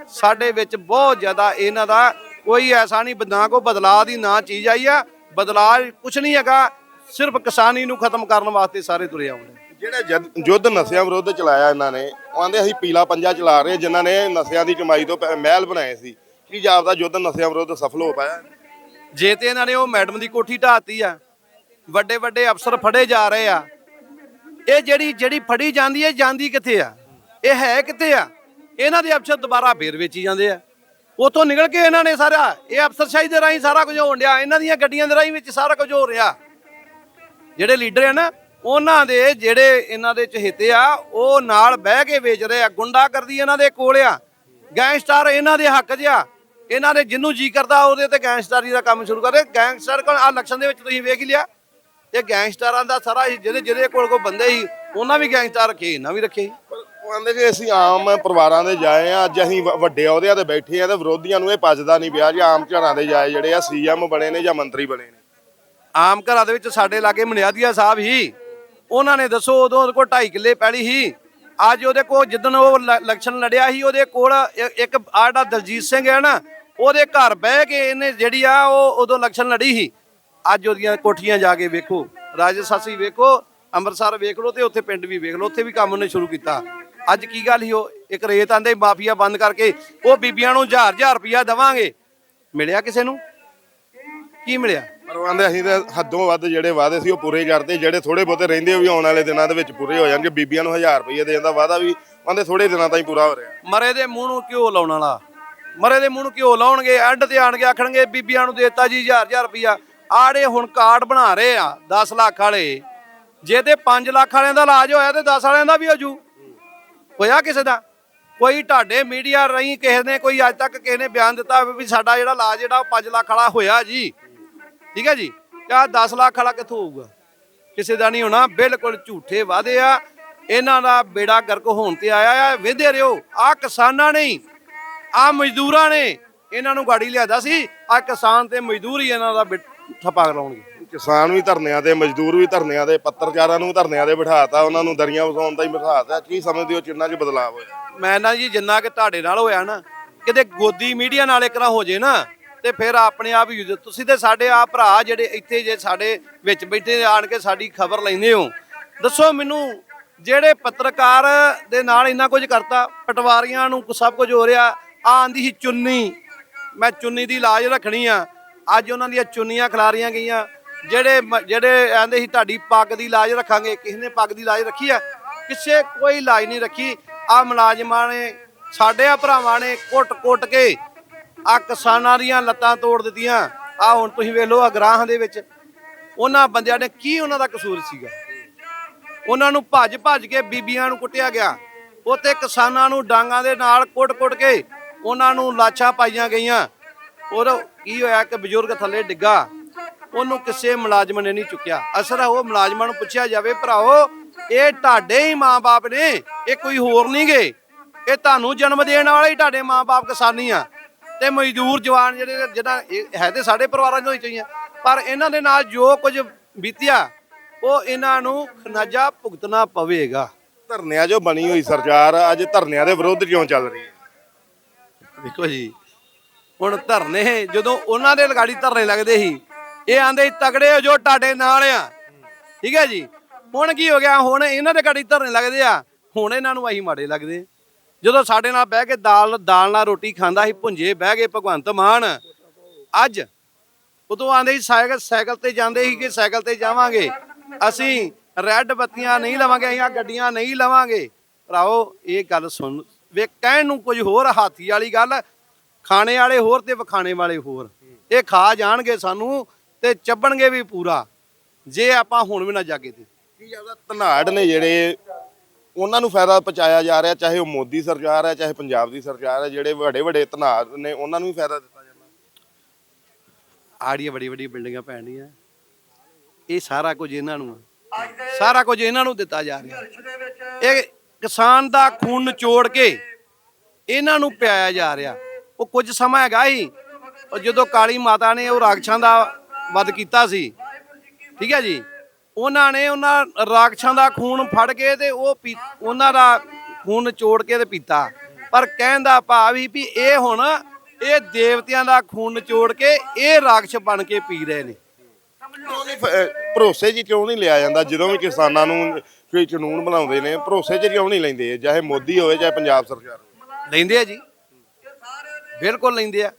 ਸਾਡੇ ਵਿੱਚ ਬਹੁਤ ਜ਼ਿਆਦਾ ਇਹਨਾਂ ਦਾ ਕੋਈ ਐਸਾ ਨਹੀਂ, ਨਾ ਕੋ ਬਦਲਾਅ ਦੀ ਨਾ ਚੀਜ਼ ਆਈ ਆ। ਬਦਲਾਅ ਕੁਝ ਨਹੀਂ ਹੈਗਾ, ਸਿਰਫ ਕਿਸਾਨੀ ਨੂੰ ਖਤਮ ਕਰਨ ਵਾਸਤੇ ਸਾਰੇ ਤੁਰੇ ਆਉਂਦੇ ਜਿਹੜਾ ਜਦ- ਯੁੱਧ ਨਸ਼ਿਆਂ ਵਿਰੁੱਧ ਚਲਾਇਆ ਇਹਨਾਂ ਨੇ, ਉਹ ਆਂਦੇ ਅਸੀਂ ਪੀਲਾ ਪੰਜਾ ਚਲਾ ਰਹੇ ਜਿਨ੍ਹਾਂ ਨੇ ਨਸ਼ਿਆਂ ਦੀ ਕਮਾਈ ਤੋਂ ਪੈ- ਮਹਿਲ ਬਣਾਏ ਸੀ। ਕੀ ਜਾਪਦਾ ਯੁੱਧ ਨਸ਼ਿਆਂ ਵਿਰੁੱਧ ਸਫਲ ਹੋ ਪਾਇਆ? ਜੇ ਤੇ ਇਹਨਾਂ ਨੇ ਉਹ ਮੈਡਮ ਦੀ ਕੋਠੀ ਢਾਤੀ ਆ ਵੱਡੇ ਵੱਡੇ ਅਫਸਰ ਫੜੇ ਜਾ ਰਹੇ ਆ, ਇਹ ਜਿਹੜੀ ਜਿਹੜੀ ਫੜੀ ਜਾਂਦੀ ਹੈ ਜਾਂਦੀ ਕਿੱਥੇ ਆ? ਇਹ ਹੈ ਕਿੱਥੇ ਆ? ਇਹਨਾਂ ਦੇ ਅਫਸਰ ਦੁਬਾਰਾ ਫੇਰ ਵੇਚੀ ਜਾਂਦੇ ਆ। ਉਥੋਂ ਨਿਕਲ ਕੇ ਇਹਨਾਂ ਨੇ ਸਾਰਾ, ਇਹ ਅਫਸਰਸ਼ਾਹੀ ਦੇ ਰਾਹੀਂ ਸਾਰਾ ਕੁਝ ਹੋਣ ਡਿਆ, ਇਹਨਾਂ ਦੀਆਂ ਗੱਡੀਆਂ ਦੇ ਰਾਹੀਂ ਵਿੱਚ ਸਾਰਾ ਕੁਝ ਹੋ ਰਿਹਾ। ਜਿਹੜੇ ਲੀਡਰ ਆ ਨਾ ਉਹਨਾਂ ਦੇ ਜਿਹੜੇ ਇਹਨਾਂ ਦੇ ਚਹੇਤੇ ਆ ਉਹ ਨਾਲ ਬਹਿ ਕੇ ਵੇਚ ਰਹੇ ਆ ਗੁੰਡਾਗਰਦੀ ਇਹਨਾਂ ਦੇ ਕੋਲ ਆ। ਗੈਂਗਸਟਰ ਇਹਨਾਂ ਦੇ ਹੱਕ 'ਚ ਆ। ਇਹਨਾਂ ਦੇ ਜਿੰਨੂੰ ਜੀ ਕਰਦਾ ਉਹਦੇ ਤੇ ਗੈਂਗਸਟਰੀ ਦਾ ਕੰਮ ਸ਼ੁਰੂ ਕਰਦੇ ਗੈਂਗਸਟਰ ਕੋਲ ਆ ਇਲੈਕਸ਼ਨ ਦੇ ਵਿੱਚ ਤੁਸੀਂ ਵੇਖ ਹੀ ਲਿਆ। ਇਹ ਗੈਂਗਸਟਰਾਂ ਦਾ ਸਾਰਾ ਜਿਹਦੇ ਜਿਹਦੇ ਕੋਲ ਕੋਈ ਬੰਦੇ ਸੀ ਉਹਨਾਂ ਵੀ ਗੈਂਗਸਟਰ ਰੱਖੇ ਇਹਨਾਂ ਵੀ ਰੱਖੇ। ਆਂਦੇ ਕਿ ਅਸੀਂ ਆਮ ਪਰਿਵਾਰਾਂ ਦੇ ਜਾਏ ਆ ਅੱਜ ਅਸੀਂ ਵੱਡੇ ਅਹੁਦਿਆਂ ਤੇ ਬੈਠੇ ਆ ਤੇ ਵਿਰੋਧੀਆਂ ਨੂੰ ਇਹ ਪਚਦਾ ਨਹੀਂ ਪਿਆ ਜੀ ਆਮ ਘਰਾਂ ਦੇ ਜਾਏ ਜਿਹੜੇ ਆ ਸੀਐਮ ਬਣੇ ਨੇ ਜਾਂ ਮੰਤਰੀ ਬਣੇ ਨੇ। ਆਮ ਘਰਾਂ ਦੇ ਵਿੱਚ ਸਾਡੇ ਲਾਗੇ ਮਨਿਆਦੀਆ ਸਾਹਿਬ ਹੀ ਉਹਨਾਂ ਨੇ ਦੱਸੋ ਉਦੋਂ ਉਹਦੇ ਕੋਲ 2.5 ਕਿੱਲੇ ਪੈਲੀ ਸੀ। ਅੱਜ ਉਹਦੇ ਕੋਲ ਜਿੱਦਣ ਉਹ ਲ- ਇਲੈਕਸ਼ਨ ਲੜਿਆ ਸੀ, ਉਹਦੇ ਕੋਲ ਇ- ਇੱਕ ਆੜਾ ਦਲਜੀਤ ਸਿੰਘ ਹੈ ਨਾ, ਉਹਦੇ ਘਰ ਬਹਿ ਕੇ ਇਹਨੇ ਜਿਹੜੀ ਆ ਉਹ ਉਦੋਂ ਇਲੈਕਸ਼ਨ ਲੜੀ ਸੀ। ਅੱਜ ਉਹਦੀਆਂ ਕੋਠੀਆਂ ਜਾ ਕੇ ਵੇਖੋ ਰਾਜਸਾਸੀ ਵੇਖੋ, ਅੰਮ੍ਰਿਤਸਰ ਵੇਖ ਲਓ ਤੇ ਉੱਥੇ ਪਿੰਡ ਵੀ ਵੇਖ ਲਓ, ਉੱਥੇ ਵੀ ਕੰਮ ਉਹਨੇ ਸ਼ੁਰੂ ਕੀਤਾ। ਅੱਜ ਕੀ ਗੱਲ ਸੀ ਉਹ, ਇੱਕ ਰੇਤ ਆਂਦੇ ਮਾਫੀਆ ਬੰਦ ਕਰਕੇ, ਉਹ ਬੀਬੀਆਂ ਨੂੰ ਹਜ਼ਾਰ ਹਜ਼ਾਰ ਰੁਪਇਆ ਦੇਵਾਂਗੇ। ਮਿਲਿਆ ਕਿਸੇ ਨੂੰ? ਕੀ ਮਿਲਿਆ? ਪਰ ਉਹ ਆਂਦੇ ਅਸੀਂ ਤਾਂ ਹੱਦੋਂ ਵੱਧ ਜਿਹੜੇ ਵਾਅਦੇ ਸੀ ਉਹ ਪੂਰੇ ਕਰਦੇ, ਜਿਹੜੇ ਥੋੜੇ ਬਹੁਤੇ ਰਹਿੰਦੇ ਉਹ ਵੀ ਆਉਣ ਵਾਲੇ ਦਿਨਾਂ ਦੇ ਵਿੱਚ ਪੂਰੇ ਹੋ ਜਾਣਗੇ। ਬੀਬੀਆਂ ਨੂੰ 1000 ਰੁਪਏ ਦੇਣ ਦਾ ਵਾਅਦਾ ਵੀ ਆਂਦੇ ਥੋੜੇ ਦਿਨਾਂ ਤਾਈਂ ਪੂਰਾ ਹੋ ਰਿਹਾ। ਮਰੇ ਦੇ ਮੂੰਹ ਨੂੰ ਘਿਓ ਲਾਉਣ ਵਾਲਾ, ਮਰੇ ਦੇ ਮੂੰਹ ਨੂੰ ਘਿਓ ਲਾਉਣਗੇ ਐਂਡ ਤੇ ਆਣ ਕੇ ਆਖਣਗੇ, ਬੀਬੀਆਂ ਨੂੰ ਦੇਤਾ ਜੀ 1000 ਰੁਪਿਆ ਆੜੇ ਹੁਣ ਕਾਰਡ ਬਣਾ ਰਹੇ ਆ 10 ਲੱਖ ਵਾਲੇ। ਜੇ ਤੇ 5 ਲੱਖ ਵਾਲਿਆਂ ਦਾ ਇਲਾਜ ਹੋਇਆ ਤੇ 10 ਵਾਲਿਆਂ ਦਾ ਵੀ ਹੋ ਜੂ। ਹੋਇਆ ਕਿਸੇ ਦਾ? ਕੋਈ ਤੁਹਾਡੇ ਮੀਡੀਆ ਰਾਹੀਂ ਕਿਸੇ ਨੇ ਕੋਈ ਅੱਜ ਤੱਕ ਕਿਸੇ ਨੇ ਬਿਆਨ ਦਿੱਤਾ ਵੀ ਸਾਡਾ ਜਿਹੜਾ ਇਲਾਜ ਜਿਹੜਾ ਉਹ 5 ਲੱਖ ਵਾਲਾ ਹੋਇਆ ਜੀ। ਠੀਕ ਹੈ ਜੀ? ਕਿਆ 10 ਲੱਖ ਵਾਲਾ ਕਿੱਥੋਂ ਹੋਊਗਾ? ਕਿਸੇ ਦਾ ਨਹੀਂ ਹੋਣਾ ਬਿਲਕੁਲ ਝੂਠੇ ਵਾਅਦੇ ਆ। ਇਹਨਾਂ ਦਾ ਬੇੜਾ ਗਰਕ ਹੋਣ ਤੇ ਆਇਆ ਆ ਵੇਦੇ ਰਿਓ ਆ ਕਿਸਾਨਾਂ ਨੇ ਆ ਮਜ਼ਦੂਰਾਂ ਨੇ ਇਹਨਾਂ ਨੂੰ ਗਾੜੀ ਲਿਆਦਾ ਸੀ ਆ ਕਿਸਾਨ ਤੇ ਮਜ਼ਦੂਰ ਹੀ ਇਹਨਾਂ ਦਾ ਠੱਪਾ ਲਾਉਣਗੇ ਕਿਸਾਨ ਵੀ ਧਰਨਿਆਂ ਤੇ ਮਜ਼ਦੂਰ ਵੀ ਧਰਨਿਆਂ ਤੇ ਪੱਤਰਕਾਰਾਂ ਨੂੰ ਧਰਨਿਆਂ ਤੇ ਬਿਠਾਤਾ ਉਹਨਾਂ ਨੂੰ ਦਰੀਆਂ ਵਸਾਉਣ ਦਾ ਹੀ ਬਿਠਾਤਾ ਕੀ ਸਮਝਦੇ ਹੋ ਕਿੰਨਾ ਚ ਬਦਲਾਅ ਹੋਇਆ? ਮੈਂ ਨਾ ਜੀ ਜਿੰਨਾ ਕਿ ਤੁਹਾਡੇ ਨਾਲ ਹੋਇਆ ਨਾ ਕਿਤੇ ਗੋਦੀ ਮੀਡੀਆ ਨਾਲ ਇੱਕ ਨਾ ਹੋ ਜੇ ਨਾ ਤੇ ਫਿਰ ਆਪਣੇ ਆਪ ਹੀ ਤੁਸੀਂ ਤੇ ਸਾਡੇ ਆ ਭਰਾ ਜਿਹੜੇ ਇੱਥੇ ਜੇ ਸਾਡੇ ਵਿੱਚ ਬੈਠੇ ਆਣ ਕੇ ਸਾਡੀ ਖਬਰ ਲੈਂਦੇ ਹੋ। ਦੱਸੋ ਮੈਨੂੰ, ਜਿਹੜੇ ਪੱਤਰਕਾਰ ਦੇ ਨਾਲ ਇੰਨਾ ਕੁਝ ਕਰਤਾ, ਪਟਵਾਰੀਆਂ ਨੂੰ ਸਭ ਕੁਝ ਹੋ ਰਿਹਾ ਆ ਆਂਦੀ ਸੀ ਚੁੰਨੀ। ਮੈਂ ਚੁੰਨੀ ਦੀ ਲਾਜ ਰੱਖਣੀ ਆ। ਅੱਜ ਉਹਨਾਂ ਦੀਆਂ ਚੁੰਨੀਆਂ ਖਿਲਾਰੀਆਂ ਗਈਆਂ। ਜਿਹੜੇ ਮ- ਜਿਹੜੇ ਆਂਦੇ ਸੀ, ਤੁਹਾਡੀ ਪੱਗ ਦੀ ਲਾਜ ਰੱਖਾਂਗੇ। ਕਿਸੇ ਨੇ ਪੱਗ ਦੀ ਲਾਜ ਰੱਖੀ ਆ? ਕਿਸੇ ਕੋਈ ਲਾਜ ਨਹੀਂ ਰੱਖੀ। ਆ ਮੁਲਾਜ਼ਮਾਂ ਨੇ, ਸਾਡੇ ਆ ਭਰਾਵਾਂ ਨੇ ਕੁੱਟ-ਕੁੱਟ ਕੇ ਆ ਕਿਸਾਨਾਂ ਦੀਆਂ ਲੱਤਾਂ ਤੋੜ ਦਿੱਤੀਆਂ। ਆ ਹੁਣ ਤੁਸੀਂ ਵੇਖ ਲਓ ਆ ਗਰਾਹਾਂ ਦੇ ਵਿੱਚ ਉਹਨਾਂ ਬੰਦਿਆਂ ਨੇ ਕੀ ਉਹਨਾਂ ਦਾ ਕਸੂਰ ਸੀਗਾ। ਉਹਨਾਂ ਨੂੰ ਭੱਜ ਭੱਜ ਕੇ ਬੀਬੀਆਂ ਨੂੰ ਕੁੱਟਿਆ ਗਿਆ। ਉੱਥੇ ਕਿਸਾਨਾਂ ਨੂੰ ਡਾਂਗਾਂ ਦੇ ਨਾਲ ਕੁੱਟ-ਕੁੱਟ ਕੇ ਉਹਨਾਂ ਨੂੰ ਲਾਸ਼ਾਂ ਪਾਈਆਂ ਗਈਆਂ। ਔਰ ਕੀ ਹੋਇਆ ਕਿ ਬਜ਼ੁਰਗ ਥੱਲੇ ਡਿੱਗਾ। ਉਹਨੂੰ ਕਿਸੇ ਮੁਲਾਜ਼ਮ ਨੇ ਨਹੀਂ ਚੁੱਕਿਆ। ਅਸਰ ਉਹ ਮੁਲਾਜ਼ਮਾਂ ਨੂੰ ਪੁੱਛਿਆ ਜਾਵੇ ਭਰਾਓ ਇਹ ਤੁਹਾਡੇ ਹੀ ਮਾਪੇ ਨੇ, ਇਹ ਕੋਈ ਹੋਰ ਨਹੀਂਗੇ ਇਹ ਤੁਹਾਨੂੰ ਜਨਮ ਦੇਣ ਵਾਲੇ ਹੀ ਤੁਹਾਡੇ ਮਾਪੇ ਕਿਸਾਨੀ ਆ। ਤੇ ਮਜ਼ਦੂਰ ਜਵਾਨ ਜਿਹੜੇ ਇਹ ਹੈ ਤੇ ਸਾਡੇ ਪਰਿਵਾਰਾਂ ਚੋਂ ਹੀ ਚਾਹੀਏ ਪਰ ਇਹਨਾਂ ਦੇ ਨਾਲ ਜੋ ਕੁਝ ਬੀਤਿਆ ਉਹ ਇਹਨਾਂ ਨੂੰ ਖਨਾਜਾ ਭੁਗਤਣਾ ਪਵੇਗਾ। ਧਰਨਿਆਂ 'ਚੋਂ ਬਣੀ ਹੋਈ ਸਰਕਾਰ ਅੱਜ ਧਰਨਿਆਂ ਦੇ ਵਿਰੁੱਧ ਕਿਉਂ ਚੱਲ ਰਹੀ ਹੈ? ਦੇਖੋ ਜੀ ਹੁਣ ਧਰਨੇ ਜਦੋਂ ਉਹਨਾਂ ਦੇ ਲਗਾੜੀ ਧਰਨੇ ਲੱਗਦੇ ਸੀ ਇਹ ਆਂਦੇ ਤਗੜੇ ਹੋ ਜੋ ਤੁਹਾਡੇ ਨਾਲ ਆ। ਠੀਕ ਹੈ ਜੀ? ਹੁਣ ਕੀ ਹੋ ਗਿਆ? ਹੁਣ ਇਹਨਾਂ ਦੇ ਗਾੜੀ ਧਰਨੇ ਲੱਗਦੇ ਆ ਹੁਣ ਇਹਨਾਂ ਨੂੰ ਅਸੀਂ ਮਾੜੇ ਲੱਗਦੇ ਜਦੋਂ ਸਾਡੇ ਨਾਲ ਬਹਿ ਕੇ ਦਾਲ ਦਾਲ ਨਾਲ ਰੋਟੀ ਖਾਂਦਾ ਸੀ, ਭੁੰਜੇ ਬਹਿ ਕੇ ਭਗਵੰਤ ਮਾਨ। ਅੱਜ ਉਦੋਂ ਆਂਦੇ ਸੀ ਸਾਈਕਲ ਸਾਈਕਲ ਤੇ ਜਾਂਦੇ ਸੀ ਕਿ ਸਾਈਕਲ ਤੇ ਜਾਵਾਂਗੇ। ਅਸੀਂ ਰੈੱਡ ਬੱਤੀਆਂ ਨਹੀਂ ਲਵਾਂਗੇ, ਅਸੀਂ ਆਹ ਗੱਡੀਆਂ ਨਹੀਂ ਲਵਾਂਗੇ। ਭਰਾਓ ਇਹ ਗੱਲ ਸੁਣ, ਵੇ ਕਹਿਣ ਨੂੰ ਕੁਝ ਹੋਰ ਹਾਥੀ ਵਾਲੀ ਗੱਲ, ਖਾਣੇ ਵਾਲੇ ਹੋਰ ਤੇ ਵਿਖਾਣੇ ਵਾਲੇ ਹੋਰ। ਇਹ ਖਾ ਜਾਣਗੇ ਸਾਨੂੰ ਤੇ ਚੱਬਣਗੇ ਵੀ ਪੂਰਾ। ਜੇ ਆਪਾਂ ਹੁਣ ਵੀ ਨਾ ਜਾਗੇ ਤੇ। ਕੀ ਜ਼ਿਆਦਾ ਧਨਾੜ ਨੇ ਜਿਹੜੇ ਉਹਨਾਂ ਨੂੰ ਫਾਇਦਾ ਪਹੁੰਚਾਇਆ ਜਾ ਰਿਹਾ, ਚਾਹੇ ਉਹ ਮੋਦੀ ਸਰਕਾਰ ਹੈ, ਚਾਹੇ ਪੰਜਾਬ ਦੀ ਸਰਕਾਰ ਹੈ, ਜਿਹੜੇ ਵੱਡੇ ਵੱਡੇ ਧਨਾੜ ਨੇ, ਉਹਨਾਂ ਨੂੰ ਵੀ ਫਾਇਦਾ ਦਿੱਤਾ ਜਾਂਦਾ। ਆੜੀਆਂ ਵੱਡੀ ਵੱਡੀ ਬਿਲਡਿੰਗਾਂ ਪੈਣੀਆਂ। ਇਹ ਸਾਰਾ ਕੁਝ ਇਹਨਾਂ ਨੂੰ ਆ। ਸਾਰਾ ਕੁਝ ਇਹਨਾਂ ਨੂੰ ਦਿੱਤਾ ਜਾ ਰਿਹਾ। ਇਹ ਕਿਸਾਨ ਦਾ ਖੂਨ ਨਿਚੋੜ ਕੇ ਇਹਨਾਂ ਨੂੰ ਪਿਆਇਆ ਜਾ ਰਿਹਾ। ਉਹ ਕੁਝ ਸਮਾਂ ਹੈਗਾ ਹੀ ਉਹ ਜਦੋਂ ਕਾਲੀ ਮਾਤਾ ਨੇ ਉਹ ਰਾਖਸ਼ਾਂ ਦਾ ਵਧ ਕੀਤਾ ਸੀ। ਠੀਕ ਹੈ ਜੀ? ਉਹਨਾਂ ਨੇ ਉਹਨਾਂ ਰਾਖਸ਼ਾਂ ਦਾ ਖੂਨ ਫੜ ਕੇ ਤੇ ਉਹ ਪੀ- ਉਹਨਾਂ ਦਾ ਖੂਨ ਨਿਚੋੜ ਕੇ ਤੇ ਪੀਤਾ। ਪਰ ਕਹਿਣ ਦਾ ਭਾਵ ਹੀ ਵੀ ਇਹ ਹੁਣ ਇਹ ਦੇਵਤਿਆਂ ਦਾ ਖੂਨ ਨਿਚੋੜ ਕੇ ਇਹ ਰਾਖਸ਼ ਬਣ ਕੇ ਪੀ ਰਹੇ ਨੇ। ਕਿਉਂ ਨਹੀਂ ਫ- ਅਹ ਭਰੋਸੇ 'ਚ ਕਿਉਂ ਨਹੀਂ ਲਿਆ ਜਾਂਦਾ? ਜਦੋਂ ਵੀ ਕਿਸਾਨਾਂ ਨੂੰ ਕੋਈ ਕਾਨੂੰਨ ਬਣਾਉਂਦੇ ਨੇ ਭਰੋਸੇ 'ਚ ਕਿਉਂ ਨਹੀਂ ਲੈਂਦੇ? ਚਾਹੇ ਮੋਦੀ ਹੋਵੇ ਚਾਹੇ ਪੰਜਾਬ ਸਰਕਾਰ ਹੋਵੇ। ਲੈਂਦੇ ਆ ਜੀ। ਬਿਲਕੁਲ ਲੈਂਦੇ ਆ।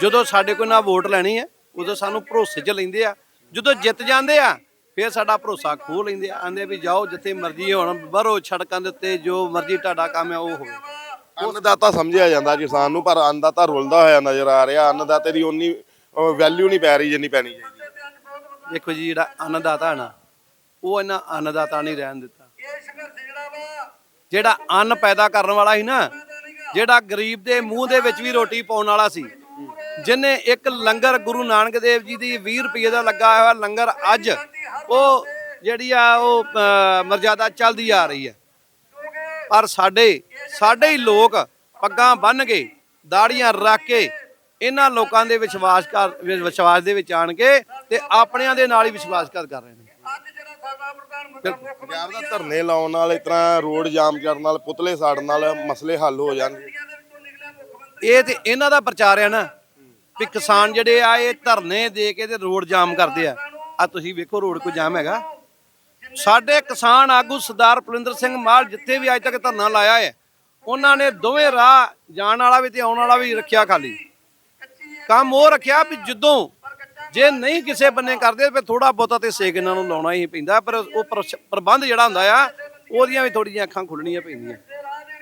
ਜਦੋਂ ਸਾਡੇ ਕੋਲ ਨਾ ਵੋਟ ਲੈਣੀ ਹੈ ਉਦੋਂ ਸਾਨੂੰ ਭਰੋਸੇ 'ਚ ਲੈਂਦੇ ਆ। ਜਦੋਂ ਜਿੱਤ ਜਾਂਦੇ ਆ ਫਿਰ ਸਾਡਾ ਭਰੋਸਾ ਖੋਹ ਲੈਂਦੇ ਆ ਆਂਦੇ ਵੀ ਜਾਓ ਜਿੱਥੇ ਮਰਜ਼ੀ ਹੁਣ ਬਰੋ ਛੜਕਾਂ ਦੇ ਉੱਤੇ ਜੋ ਮਰਜ਼ੀ ਤੁਹਾਡਾ ਕੰਮ ਹੈ ਉਹ ਹੋਵੇ। ਅੰਨਦਾਤਾ ਸਮਝਿਆ ਜਾਂਦਾ ਕਿਸਾਨ ਨੂੰ ਪਰ ਅੰਨਦਾਤਾ ਰੁਲਦਾ ਹੋਇਆ ਨਜ਼ਰ ਆ ਰਿਹਾ। ਅੰਨਦਾਤੇ ਦੀ ਉਨੀ ਵੈਲਿਊ ਨਹੀਂ ਪੈ ਰਹੀ ਜਿੰਨੀ ਪੈਣੀ ਚਾਹੀਦੀ। ਦੇਖੋ ਜੀ ਜਿਹੜਾ ਅੰਨਦਾਤਾ ਨਾ ਉਹ ਇਹਨਾਂ ਅੰਨਦਾਤਾ ਨਹੀਂ ਰਹਿਣ ਦਿੱਤਾ। ਜਿਹੜਾ ਅੰਨ ਪੈਦਾ ਕਰਨ ਵਾਲਾ ਸੀ ਨਾ ਜਿਹੜਾ ਗਰੀਬ ਦੇ ਮੂੰਹ ਦੇ ਵਿੱਚ ਵੀ ਰੋਟੀ ਪਾਉਣ ਵਾਲਾ ਸੀ ਜਿਨੇ ਇੱਕ ਲੰਗਰ ਗੁਰੂ ਨਾਨਕ ਦੇਵ ਜੀ ਦੀ 20 ਰੁਪਏ ਦਾ ਲੱਗਾ ਹੋਇਆ ਲੰਗਰ ਅੱਜ ਉਹ ਜਿਹੜੀ ਆ ਉਹ ਮਰਜ਼ਾਦਾ ਚੱਲਦੀ ਆ ਰਹੀ ਹੈ। ਪਰ ਸਾਡੇ ਸਾਡੇ ਹੀ ਲੋਕ ਪੱਗਾਂ ਬੰਨ ਕੇ ਦਾੜੀਆਂ ਰੱਖ ਕੇ ਇਹਨਾਂ ਲੋਕਾਂ ਦੇ ਵਿਸ਼ਵਾਸ ਕਰ ਵਿਸ਼ਵਾਸ ਦੇ ਵਿੱਚ ਆਣ ਕੇ ਤੇ ਆਪਣਿਆਂ ਦੇ ਨਾਲ ਹੀ ਵਿਸ਼ਵਾਸ ਕਰ ਕਰ ਰਹੇ ਨੇ। ਪੰਜਾਬ ਦਾ ਧਰਨੇ ਲਾਉਣ ਨਾਲ ਇਸ ਤਰ੍ਹਾਂ ਰੋਡ ਜਾਮ ਕਰਨ ਨਾਲ ਪੁਤਲੇ ਸਾੜਨ ਨਾਲ ਮਸਲੇ ਹੱਲ ਹੋ ਜਾਣਗੇ। ਇਹ ਤੇ ਇਹਨਾਂ ਦਾ ਪ੍ਰਚਾਰ ਹੈ ਨਾ। ਵੀ ਕਿਸਾਨ ਜਿਹੜੇ ਆ, ਇਹ ਧਰਨੇ ਦੇ ਕੇ ਤੇ ਰੋਡ ਜਾਮ ਕਰਦੇ ਆ। ਆ ਤੁਸੀਂ ਵੇਖੋ ਰੋਡ ਕੋਈ ਜਾਮ ਹੈਗਾ। ਸਾਡੇ ਕਿਸਾਨ ਆਗੂ ਸਰਦਾਰ ਪਲਿੰਦਰ ਸਿੰਘ ਮਾਲ ਜਿੱਥੇ ਵੀ ਅੱਜ ਤੱਕ ਧਰਨਾ ਲਾਇਆ ਹੈ, ਉਹਨਾਂ ਨੇ ਦੋਵੇਂ ਰਾਹ ਜਾਣ ਵਾਲਾ ਵੀ ਤੇ ਆਉਣ ਵਾਲਾ ਵੀ ਰੱਖਿਆ ਖਾਲੀ। ਕੰਮ ਉਹ ਰੱਖਿਆ ਵੀ ਜਦੋਂ ਜੇ ਨਹੀਂ ਕਿਸੇ ਬੰਨੇ ਕਰਦੇ, ਫਿਰ ਥੋੜਾ ਬਹੁਤਾ ਤੇ ਸੇਕ ਇਹਨਾਂ ਨੂੰ ਲਾਉਣਾ ਹੀ ਪੈਂਦਾ, ਪਰ ਉਹ ਪ੍ਰਬੰਧ ਜਿਹੜਾ ਹੁੰਦਾ ਆ, ਉਹਦੀਆਂ ਵੀ ਥੋੜੀਆਂ ਅੱਖਾਂ ਖੁੱਲਣੀਆਂ ਪੈਂਦੀਆਂ।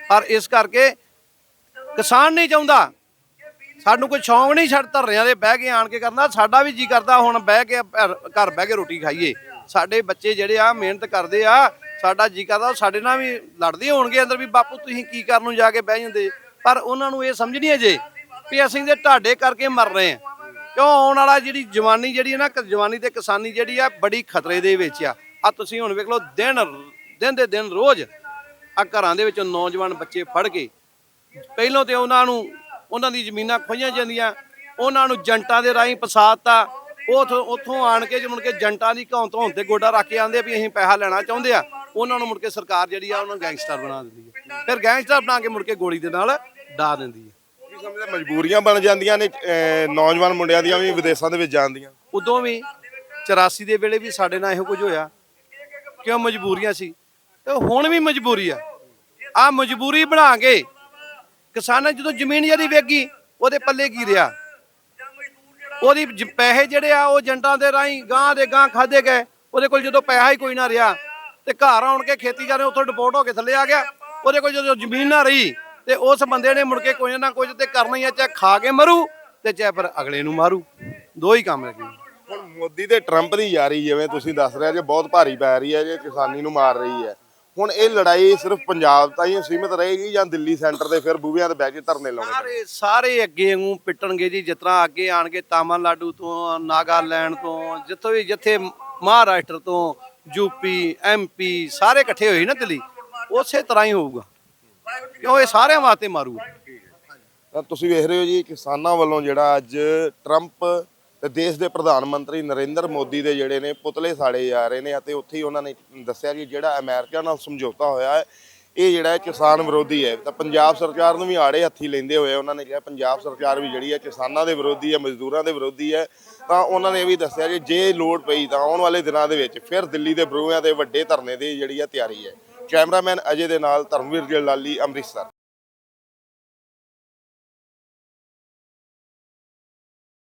ਪਰ ਇਸ ਕਰਕੇ ਕਿਸਾਨ ਨਹੀਂ ਚਾਹੁੰਦਾ ਸਾਨੂੰ ਕੋਈ ਸ਼ੌਂਕ ਨਹੀਂ ਛੱਡ ਧਰਨਿਆਂ ਦੇ, ਬਹਿ ਕੇ ਆਣ ਕੇ ਕਰਨਾ। ਸਾਡਾ ਵੀ ਜੀ ਕਰਦਾ, ਹੁਣ ਬਹਿ ਕੇ ਘਰ ਘਰ ਬਹਿ ਕੇ ਰੋਟੀ ਖਾਈਏ। ਸਾਡੇ ਬੱਚੇ ਜਿਹੜੇ ਆ, ਮਿਹਨਤ ਕਰਦੇ ਆ, ਸਾਡਾ ਜੀ ਕਰਦਾ, ਉਹ ਸਾਡੇ ਨਾਲ ਵੀ ਲੜਦੇ ਹੋਣਗੇ ਅੰਦਰ ਵੀ, ਬਾਪੂ, ਤੁਸੀਂ ਕੀ ਕਰਨ ਨੂੰ ਜਾ ਕੇ ਬਹਿ ਜਾਂਦੇ? ਪਰ ਉਹਨਾਂ ਨੂੰ ਇਹ ਸਮਝ ਨਹੀਂ ਅਜੇ ਵੀ ਅਸੀਂ ਤੇ ਤੁਹਾਡੇ ਕਰਕੇ ਮਰ ਰਹੇ ਆ ਕਿਉਂ? ਆਉਣ ਵਾਲਾ ਜਿਹੜੀ ਜਵਾਨੀ ਜਿਹੜੀ ਹੈ ਨਾ, ਕ- ਜਵਾਨੀ ਤੇ ਕਿਸਾਨੀ ਜਿਹੜੀ ਆ, ਬੜੀ ਖਤਰੇ ਦੇ ਵਿੱਚ ਆ। ਆ ਤੁਸੀਂ ਹੁਣ ਵੇਖ ਲਓ, ਦਿਨ ਦਿਨ ਦੇ ਦਿਨ ਰੋਜ਼ ਆ ਘਰਾਂ ਦੇ ਵਿੱਚੋਂ ਨੌਜਵਾਨ ਬੱਚੇ ਫੜ ਕੇ, ਪਹਿਲੋਂ ਤੇ ਉਹਨਾਂ ਨੂੰ ਉਹਨਾਂ ਦੀ ਜ਼ਮੀਨਾਂ ਖੋਈਆਂ ਜਾਂਦੀਆਂ ਉਹਨਾਂ ਨੂੰ ਜੰਟਾਂ ਦੇ ਰਾਹੀਂ ਫਸਾਦਤਾ ਉਥੋਂ ਉੱਥੋਂ ਆਣ ਕੇ ਜੇ ਮੁੜ ਕੇ ਜੰਟਾਂ ਦੀ ਘੌਂ ਤੋਂ ਤੇ ਗੋਡਾ ਰੱਖ ਕੇ ਆਂਦੇ ਵੀ ਅਸੀਂ ਪੈਸਾ ਲੈਣਾ ਚਾਹੁੰਦੇ ਆ ਉਹਨਾਂ ਨੂੰ ਮੁੜ ਕੇ ਸਰਕਾਰ ਜਿਹੜੀ ਆ ਉਹਨਾਂ ਨੂੰ ਗੈਂਗਸਟਰ ਬਣਾ ਦਿੰਦੀ ਹੈ ਫਿਰ ਗੈਂਗਸਟਰ ਬਣਾ ਕੇ ਮੁੜ ਕੇ ਗੋਲੀ ਦੇ ਨਾਲ ਡਾ ਦਿੰਦੀ ਹੈ ਕੀ ਸਮਝਦੇ ਮਜਬੂਰੀਆਂ ਬਣ ਜਾਂਦੀਆਂ ਨੇ ਨੌਜਵਾਨ ਮੁੰਡਿਆਂ ਦੀਆਂ ਵੀ ਵਿਦੇਸ਼ਾਂ ਦੇ ਵਿੱਚ ਜਾਣ ਦੀਆਂ ਉਦੋਂ ਵੀ 84 ਦੇ ਵੇਲੇ ਵੀ ਸਾਡੇ ਨਾਲ ਇਹੋ ਕੁਝ ਹੋਇਆ। ਕਿਉਂ ਮਜਬੂਰੀਆਂ ਸੀ? ਤੇ ਹੁਣ ਵੀ ਮਜਬੂਰੀ ਆ। ਆ ਮਜਬੂਰੀ ਬਣਾ ਕੇ ਕਿਸਾਨਾਂ ਜਦੋਂ ਜ਼ਮੀਨ ਜਿਹੜੀ ਵੇਗੀ ਉਹਦੇ ਪੱਲੇ ਕੀ ਰਿਹਾ? ਉਹਦੀ ਜ- ਪੈਸੇ ਜਿਹੜੇ ਆ, ਉਹ ਏਜੰਟਾਂ ਦੇ ਰਾਹੀਂ ਗਾਂ ਦੇ ਗਾਂ ਖਾਦੇ ਗਏ। ਉਹਦੇ ਕੋਲ ਜਦੋਂ ਪੈਸਾ ਹੀ ਕੋਈ ਨਾ ਰਿਹਾ, ਤੇ ਘਰ ਆਉਣ ਕੇ ਖੇਤੀ ਕਰ ਉੱਥੋਂ ਡਿਪੋਰਟ ਹੋ ਕੇ ਥੱਲੇ ਆ ਗਿਆ। ਉਹਦੇ ਕੋਲ ਜਦੋਂ ਜ਼ਮੀਨ ਨਾ ਰਹੀ, ਤੇ ਉਸ ਬੰਦੇ ਨੇ ਮੁੜ ਕੇ ਕੋਈ ਨਾ ਕੁਝ ਤੇ ਕਰਨਾ ਹੀ ਆ, ਚਾਹੇ ਖਾ ਕੇ ਮਰੂ ਤੇ ਚਾਹੇ ਫਿਰ ਅਗਲੇ ਨੂੰ ਮਾਰੂ। ਦੋ ਹੀ ਕੰਮ ਹੈਗੇ। ਹੁਣ ਮੋਦੀ ਤੇ ਟਰੰਪ ਦੀ ਯਾਰੀ ਜਿਵੇਂ ਤੁਸੀਂ ਦੱਸ ਰਹੇ ਜੇ ਬਹੁਤ ਭਾਰੀ ਪੈ ਰਹੀ ਹੈ, ਜੇ ਕਿਸਾਨੀ ਨੂੰ ਮਾਰ ਰਹੀ ਹੈ। ਹੁਣ ਇਹ ਲੜਾਈ ਸਿਰਫ ਪੰਜਾਬ ਤਾਈਂ ਸੀਮਿਤ ਰਹੇਗੀ ਜਾਂ ਦਿੱਲੀ ਸੈਂਟਰ ਤੇ ਫਿਰ ਬੂਹਿਆਂ ਤੇ ਬਹਿ ਕੇ ਧਰਨੇ ਲਾਉਣੇ ਸਾਰੇ ਸਾਰੇ ਅੱਗੇ ਨੂੰ ਪਿੱਟਣਗੇ ਜੀ ਜਿਸ ਤਰ੍ਹਾਂ ਅੱਗੇ ਆਣ ਕੇ ਤਾਮਿਲਨਾਡੂ ਤੋਂ ਨਾਗਾਲੈਂਡ ਤੋਂ ਜਿੱਥੋਂ ਵੀ ਜਿੱਥੇ ਮਹਾਰਾਸ਼ਟਰ ਤੋਂ ਯੂਪੀ ਐਮਪੀ ਸਾਰੇ ਇਕੱਠੇ ਹੋਏ ਨਾ ਦਿੱਲੀ ਉਸੇ ਤਰ੍ਹਾਂ ਹੀ ਹੋਊਗਾ। ਕਿਉਂ? ਇਹ ਸਾਰਿਆਂ ਵਾਸਤੇ ਮਾਰੂਗਾ ਤਾਂ ਤੁਸੀਂ ਵੇਖ ਰਹੇ ਹੋ ਜੀ ਕਿਸਾਨਾਂ ਵੱਲੋਂ ਜਿਹੜਾ ਅੱਜ ਟਰੰਪ ਤੇ ਦੇਸ਼ ਦੇ ਪ੍ਰਧਾਨ ਮੰਤਰੀ ਨਰਿੰਦਰ ਮੋਦੀ ਦੇ ਜਿਹੜੇ ਨੇ ਪੁਤਲੇ ਸਾੜੇ ਜਾ ਰਹੇ ਨੇ ਅਤੇ ਉੱਥੇ ਹੀ ਉਹਨਾਂ ਨੇ ਦੱਸਿਆ ਕਿ ਜਿਹੜਾ ਅਮਰੀਕਾ ਨਾਲ ਸਮਝੌਤਾ ਹੋਇਆ ਹੈ, ਇਹ ਜਿਹੜਾ ਕਿਸਾਨ ਵਿਰੋਧੀ ਹੈ। ਤਾਂ ਪੰਜਾਬ ਸਰਕਾਰ ਨੂੰ ਵੀ ਆੜੇ ਹੱਥੀ ਲੈਂਦੇ ਹੋਏ ਉਹਨਾਂ ਨੇ ਕਿਹਾ ਪੰਜਾਬ ਸਰਕਾਰ ਵੀ ਜਿਹੜੀ ਹੈ ਕਿਸਾਨਾਂ ਦੇ ਵਿਰੋਧੀ ਹੈ, ਮਜ਼ਦੂਰਾਂ ਦੇ ਵਿਰੋਧੀ ਹੈ। ਤਾਂ ਉਹਨਾਂ ਨੇ ਇਹ ਵੀ ਦੱਸਿਆ ਕਿ ਜੇ ਲੋੜ ਪਈ ਤਾਂ ਆਉਣ ਵਾਲੇ ਦਿਨਾਂ ਦੇ ਵਿੱਚ ਫਿਰ ਦਿੱਲੀ ਦੇ ਬਰੂਹਿਆਂ ਦੇ ਵੱਡੇ ਧਰਨੇ ਦੀ ਜਿਹੜੀ ਹੈ ਤਿਆਰੀ ਹੈ। ਕੈਮਰਾਮੈਨ ਅਜੇ ਦੇ ਨਾਲ ਧਰਮਵੀਰ ਜਲਾਲੀ ਅੰਮ੍ਰਿਤਸਰ।